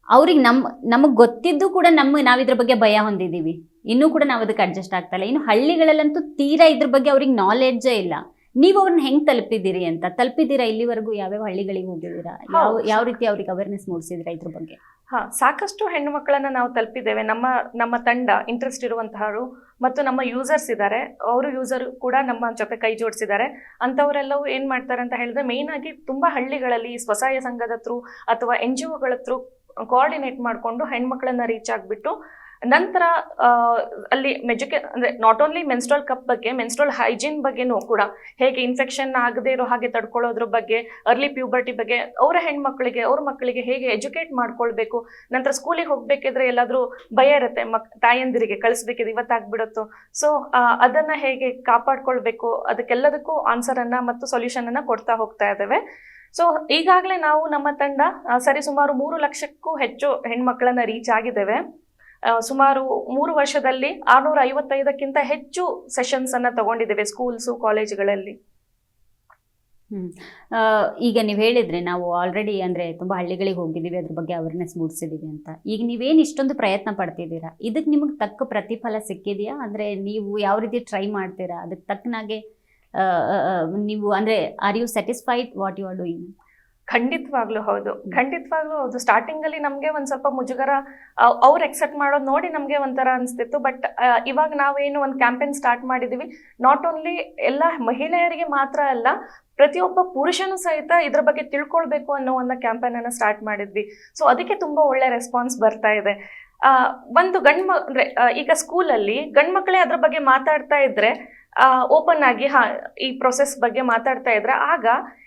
ಅವ್ರಿಗೆ ನಮ್, ನಮಗ್ ಗೊತ್ತಿದ್ದು ಕೂಡ ನಮ್ಮ, ನಾವಿದ್ರ ಬಗ್ಗೆ ಭಯ ಹೊಂದಿದೀವಿ. ಇನ್ನೂ ಕೂಡ ನಾವು ಅದಕ್ಕೆ ಅಡ್ಜಸ್ಟ್ ಆಗ್ತಾ ಇಲ್ಲ. ಇನ್ನು ಹಳ್ಳಿಗಳಲ್ಲಂತೂ ತೀರಾ ಇದ್ರ ಬಗ್ಗೆ ಅವ್ರಿಗೆ ನಾಲೆಡ್ಜೇ ಇಲ್ಲ. ನೀವು ಅವ್ರನ್ನ ಹೆಂಗ್ ತಲುಪಿದ್ದೀರಿ ಅಂತ? ತಲುಪಿದ್ದೀರಾ ಇಲ್ಲಿವರೆಗೂ ಯಾವ್ಯಾವ ಹಳ್ಳಿಗಳಿಗೆ ಹೋಗಿದ್ದೀರಾ? ಯಾವ ಯಾವ ರೀತಿ ಅವ್ರಿಗೆ ಅವೇರ್ನೆಸ್ ಮೂಡಿಸಿದ್ರ ಇದ್ರ ಬಗ್ಗೆ? ಹಾ ಸಾಕಷ್ಟು ಹೆಣ್ಣು ಮಕ್ಕಳನ್ನ ನಾವು ತಲುಪಿದ್ದೇವೆ ನಮ್ಮ ನಮ್ಮ ತಂಡ ಇಂಟ್ರೆಸ್ಟ್ ಇರುವಂತಹವರು ಮತ್ತು ನಮ್ಮ ಯೂಸರ್ಸ್ ಇದ್ದಾರೆ. ಅವರು ಯೂಸರ್ ಕೂಡ ನಮ್ಮ ಜೊತೆ ಕೈ ಜೋಡಿಸಿದ್ದಾರೆ. ಅಂಥವರೆಲ್ಲವೂ ಏನ್ ಮಾಡ್ತಾರೆ ಅಂತ ಹೇಳಿದ್ರೆ ಮೇಯ್ನ್ ಆಗಿ ತುಂಬಾ ಹಳ್ಳಿಗಳಲ್ಲಿ ಸ್ವಸಹಾಯ ಸಂಘದ ಥ್ರೂ ಅಥವಾ ಎನ್ ಜಿ ಒಗಳ ಥ್ರೂ ಕೋಆರ್ಡಿನೇಟ್ ಮಾಡಿಕೊಂಡು ಹೆಣ್ಮಕ್ಳನ್ನ ರೀಚ್ ಆಗಿಬಿಟ್ಟು ನಂತರ ಅಲ್ಲಿ ಮೆಜುಕೆ ಅಂದ್ರೆ ನಾಟ್ ಓನ್ಲಿ ಮೆನ್ಸ್ಟ್ರಲ್ ಕಪ್ ಬಗ್ಗೆ ಮೆನ್ಸ್ಟ್ರಲ್ ಹೈಜೀನ್ ಬಗ್ಗೆನೂ ಕೂಡ ಹೇಗೆ ಇನ್ಫೆಕ್ಷನ್ ಆಗದೇ ಇರೋ ಹಾಗೆ ತಡ್ಕೊಳ್ಳೋದ್ರ ಬಗ್ಗೆ ಅರ್ಲಿ ಪ್ಯೂಬರ್ಟಿ ಬಗ್ಗೆ ಅವರ ಹೆಣ್ಮಕ್ಳಿಗೆ, ಅವ್ರ ಮಕ್ಕಳಿಗೆ ಹೇಗೆ ಎಜುಕೇಟ್ ಮಾಡ್ಕೊಳ್ಬೇಕು, ನಂತರ ಸ್ಕೂಲಿಗೆ ಹೋಗ್ಬೇಕಿದ್ರೆ ಎಲ್ಲಾದ್ರೂ ಭಯ ಇರುತ್ತೆ, ಮಕ್, ತಾಯಂದಿರಿಗೆ ಕಳಿಸ್ಬೇಕಿದ್ರೆ ಇವತ್ತಾಗ್ಬಿಡುತ್ತೋ. ಸೊ ಅದನ್ನ ಹೇಗೆ ಕಾಪಾಡ್ಕೊಳ್ಬೇಕು, ಅದಕ್ಕೆಲ್ಲದಕ್ಕೂ ಆನ್ಸರ್ ಅನ್ನ ಮತ್ತು ಸೊಲ್ಯೂಷನ್ ಅನ್ನ ಕೊಡ್ತಾ ಹೋಗ್ತಾ ಇದ್ದೇವೆ. ಸೊ ಈಗಾಗಲೇ ನಾವು ನಮ್ಮ ತಂಡ ಸರಿಸುಮಾರು ಸರಿ ಸುಮಾರು ಮೂರು ಲಕ್ಷಕ್ಕೂ ಹೆಚ್ಚು ಹೆಣ್ಮಕ್ಳನ್ನ ರೀಚ್ ಆಗಿದ್ದೇವೆ. ಸುಮಾರು ಮೂರು ವರ್ಷದಲ್ಲಿ ಆರ್ನೂರ ಐವತ್ತೈದಕ್ಕಿಂತ ಹೆಚ್ಚು ಸೆಷನ್ಸ್ ಅನ್ನ ತಗೊಂಡಿದ್ದೇವೆ ಸ್ಕೂಲ್ಸು ಕಾಲೇಜ್ಗಳಲ್ಲಿ ಈಗ ನೀವು ಹೇಳಿದ್ರೆ ನಾವು ಆಲ್ರೆಡಿ ಅಂದ್ರೆ ತುಂಬಾ ಹಳ್ಳಿಗಳಿಗೆ ಹೋಗಿದ್ದೀವಿ, ಅದ್ರ ಬಗ್ಗೆ ಅವೇರ್ನೆಸ್ ಮೂಡಿಸಿದೀವಿ ಅಂತ. ಈಗ ನೀವೇನು ಇಷ್ಟೊಂದು ಪ್ರಯತ್ನ ಪಡ್ತಿದ್ದೀರಾ? ಇದಕ್ಕೆ ನಿಮಗೆ ತಕ್ಕ ಪ್ರತಿಫಲ ಸಿಕ್ಕಿದೆಯಾ? ಅಂದ್ರೆ ನೀವು ಯಾವ ರೀತಿ ಟ್ರೈ ಮಾಡ್ತೀರಾ? ಅದಕ್ಕೆ ತಕ್ಕನಾಗೆ ನೀವು ಅಂದ್ರೆ are you satisfied what you are doing ಖಂಡಿತವಾಗ್ಲೂ ಹೌದು. ಖಂಡಿತವಾಗ್ಲೂ ಹೌದು. ಸ್ಟಾರ್ಟಿಂಗ್ ಅಲ್ಲಿ ನಮ್ಗೆ ಒಂದ್ ಸ್ವಲ್ಪ ಮುಜುಗರ ಅವ್ರು ಎಕ್ಸೆಪ್ಟ್ ಮಾಡೋದು ನೋಡಿ ನಮ್ಗೆ ಒಂಥರ ಅನಿಸ್ತಿತ್ತು. ಬಟ್ ಇವಾಗ ನಾವೇನು ಒಂದು ಕ್ಯಾಂಪೇನ್ ಸ್ಟಾರ್ಟ್ ಮಾಡಿದೀವಿ. ನಾಟ್ ಓನ್ಲಿ ಎಲ್ಲ ಮಹಿಳೆಯರಿಗೆ ಮಾತ್ರ ಅಲ್ಲ ಪ್ರತಿಯೊಬ್ಬ ಪುರುಷನು ಸಹಿತ ಇದ್ರ ಬಗ್ಗೆ ತಿಳ್ಕೊಳ್ಬೇಕು ಅನ್ನೋ ಒಂದು ಕ್ಯಾಂಪೇನ್ ಅನ್ನ ಸ್ಟಾರ್ಟ್ ಮಾಡಿದ್ವಿ. ಸೊ ಅದಕ್ಕೆ ತುಂಬಾ ಒಳ್ಳೆ ರೆಸ್ಪಾನ್ಸ್ ಬರ್ತಾ ಇದೆ. ಒಂದು ಗಂಡ್ಮ ಅಂದ್ರೆ ಈಗ ಸ್ಕೂಲಲ್ಲಿ ಗಂಡ್ಮಕ್ಳೇ ಅದ್ರ ಬಗ್ಗೆ ಮಾತಾಡ್ತಾ ಇದ್ರೆ ಓಪನ್ ಆಗಿ, ಹಾ, ಈ ಪ್ರೊಸೆಸ್ ಬಗ್ಗೆ ಮಾತಾಡ್ತಾ ಇದ್ರೆ ಆಗ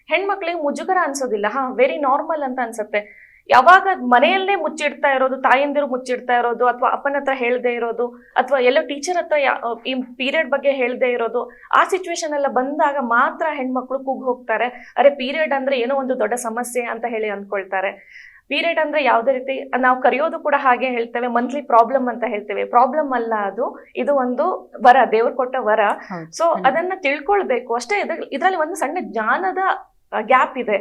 ಹೆಣ್ಮಕ್ಳಿಗೆ ಮುಜುಗರ ಅನ್ಸೋದಿಲ್ಲ. ಹಾ ವೆರಿ ನಾರ್ಮಲ್ ಅಂತ ಅನ್ಸುತ್ತೆ. ಯಾವಾಗ ಮನೆಯಲ್ಲೇ ಮುಚ್ಚಿಡ್ತಾ ಇರೋದು, ತಾಯಂದಿರು ಮುಚ್ಚಿಡ್ತಾ ಇರೋದು, ಅಥವಾ ಅಪ್ಪನ ಹತ್ರ ಹೇಳದೆ ಇರೋದು, ಅಥವಾ ಎಲ್ಲೋ ಟೀಚರ್ ಹತ್ರ ಈ ಪೀರಿಯಡ್ ಬಗ್ಗೆ ಹೇಳದೆ ಇರೋದು, ಆ ಸಿಚುವೇಶನ್ ಎಲ್ಲ ಬಂದಾಗ ಮಾತ್ರ ಹೆಣ್ಮಕ್ಳು ಕೂಗ್ ಹೋಗ್ತಾರೆ ಅರೆ ಪೀರಿಯಡ್ ಅಂದ್ರೆ ಏನೋ ಒಂದು ದೊಡ್ಡ ಸಮಸ್ಯೆ ಅಂತ ಹೇಳಿ ಅನ್ಕೊಳ್ತಾರೆ ಪೀರಿಯಡ್ ಅಂದ್ರೆ ಯಾವುದೇ ರೀತಿ ನಾವು ಕರೆಯೋದು ಕೂಡ ಹಾಗೆ ಹೇಳ್ತೇವೆ ಮಂತ್ಲಿ ಪ್ರಾಬ್ಲಮ್ ಅಂತ ಹೇಳ್ತೇವೆ. ಪ್ರಾಬ್ಲಮ್ ಅಲ್ಲ ಅದು ಇದು ಒಂದು ವರ ದೇವ್ರು ಕೊಟ್ಟ ವರ. ಸೊ ಅದನ್ನ ತಿಳ್ಕೊಳ್ಬೇಕು. ಅಷ್ಟೇ ಇದರಲ್ಲಿ ಒಂದು ಸಣ್ಣ ಜ್ಞಾನದ ಗ್ಯಾಪ್ ಇದೆ.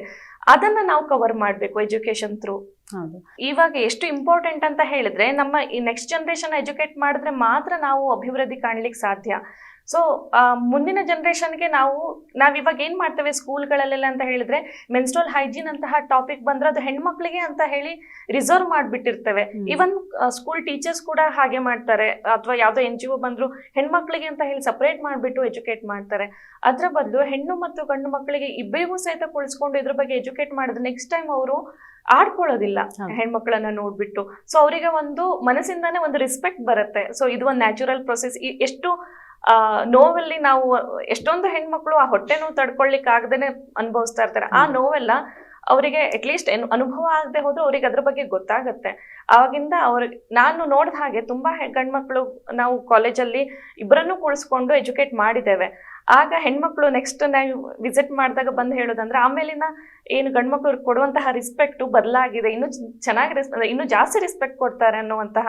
ಅದನ್ನ ನಾವು ಕವರ್ ಮಾಡಬೇಕು ಎಜುಕೇಶನ್ ಥ್ರೂ ಇವಾಗ ಎಷ್ಟು ಇಂಪಾರ್ಟೆಂಟ್ ಅಂತ ಹೇಳಿದ್ರೆ ನಮ್ಮ ಈ ನೆಕ್ಸ್ಟ್ ಜನರೇಷನ್ ಎಜುಕೇಟ್ ಮಾಡಿದ್ರೆ ಮಾತ್ರ ನಾವು ಅಭಿವೃದ್ಧಿ ಕಾಣ್ಲಿಕ್ಕೆ ಸಾಧ್ಯ. ಸೊ ಮುಂದಿನ ಜನ್ರೇಷನ್ಗೆ ನಾವು ನಾವ್ ಇವಾಗ ಏನ್ ಮಾಡ್ತೇವೆ ಸ್ಕೂಲ್ಗಳಲ್ಲೆಲ್ಲ ಅಂತ ಹೇಳಿದ್ರೆ ಮೆನ್ಸ್ಟ್ರಲ್ ಹೈಜೀನ್ ಅಂತಹ ಟಾಪಿಕ್ ಬಂದ್ರೆ ಅದು ಹೆಣ್ಮಕ್ಳಿಗೆ ಅಂತ ಹೇಳಿ ರಿಸರ್ವ್ ಮಾಡಿಬಿಟ್ಟಿರ್ತೇವೆ. ಈವನ್ ಸ್ಕೂಲ್ ಟೀಚರ್ಸ್ ಕೂಡ ಹಾಗೆ ಮಾಡ್ತಾರೆ. ಅಥವಾ ಯಾವುದೋ ಎನ್ ಜಿ ಒ ಬಂದ್ರು ಹೆಣ್ಮಕ್ಳಿಗೆ ಅಂತ ಹೇಳಿ ಸಪ್ರೇಟ್ ಮಾಡಿಬಿಟ್ಟು ಎಜುಕೇಟ್ ಮಾಡ್ತಾರೆ. ಅದರ ಬದಲು ಹೆಣ್ಣು ಮತ್ತು ಗಂಡು ಮಕ್ಕಳಿಗೆ ಇಬ್ಬರಿಗೂ ಸಹಿತ ಕುಳಿಸ್ಕೊಂಡು ಇದ್ರ ಬಗ್ಗೆ ಎಜುಕೇಟ್ ಮಾಡಿದ್ರೆ ನೆಕ್ಸ್ಟ್ ಟೈಮ್ ಅವರು ಆಡ್ಕೊಳ್ಳೋದಿಲ್ಲ. ಹೆಣ್ಮಕ್ಳನ್ನ ನೋಡ್ಬಿಟ್ಟು. ಸೊ ಅವರಿಗೆ ಒಂದು ಮನಸ್ಸಿಂದಾನೇ ಒಂದು ರೆಸ್ಪೆಕ್ಟ್ ಬರುತ್ತೆ. ಸೊ ಇದು ಒಂದು ನ್ಯಾಚುರಲ್ ಪ್ರೊಸೆಸ್ ಎಷ್ಟು ಆ, ನೋವಲ್ಲಿ ನಾವು ಎಷ್ಟೊಂದು ಹೆಣ್ಮಕ್ಳು ಆ ಹೊಟ್ಟೆ ನೋವು ತಡ್ಕೊಳ್ಲಿಕ್ಕೆ ಆಗದೇನೆ ಅನುಭವಿಸ್ತಾ ಇರ್ತಾರೆ. ಆ. ನೋವೆಲ್ಲ ಅವರಿಗೆ ಅಟ್ಲೀಸ್ಟ್ ಅನುಭವ ಆಗದೆ ಹೋದ್ರೆ ಅವ್ರಿಗೆ ಅದ್ರ ಬಗ್ಗೆ ಗೊತ್ತಾಗುತ್ತೆ. ಆವಾಗಿಂದ ಅವ್ರ ನಾನು ನೋಡಿದ ಹಾಗೆ ತುಂಬಾ ಗಂಡ್ಮಕ್ಳು ನಾವು ಕಾಲೇಜಲ್ಲಿ ಇಬ್ಬರನ್ನು ಕೂಡಿಸ್ಕೊಂಡು ಎಜುಕೇಟ್ ಮಾಡಿದ್ದೇವೆ. ಆಗ ಹೆಣ್ಮಕ್ಳು ನೆಕ್ಸ್ಟ್ ನಾವು ವಿಸಿಟ್ ಮಾಡಿದಾಗ ಬಂದು ಹೇಳೋದಂದ್ರೆ ಆಮೇಲಿನ ಏನು ಗಂಡ್ಮಕ್ಳು ಕೊಡುವಂತಹ ರೆಸ್ಪೆಕ್ಟ್ ಬದಲಾಗಿದೆ ಇನ್ನು ಚೆನ್ನಾಗಿ ರೆಸ್ ಇನ್ನು ಜಾಸ್ತಿ ರೆಸ್ಪೆಕ್ಟ್ ಕೊಡ್ತಾರೆ ಅನ್ನುವಂತಹ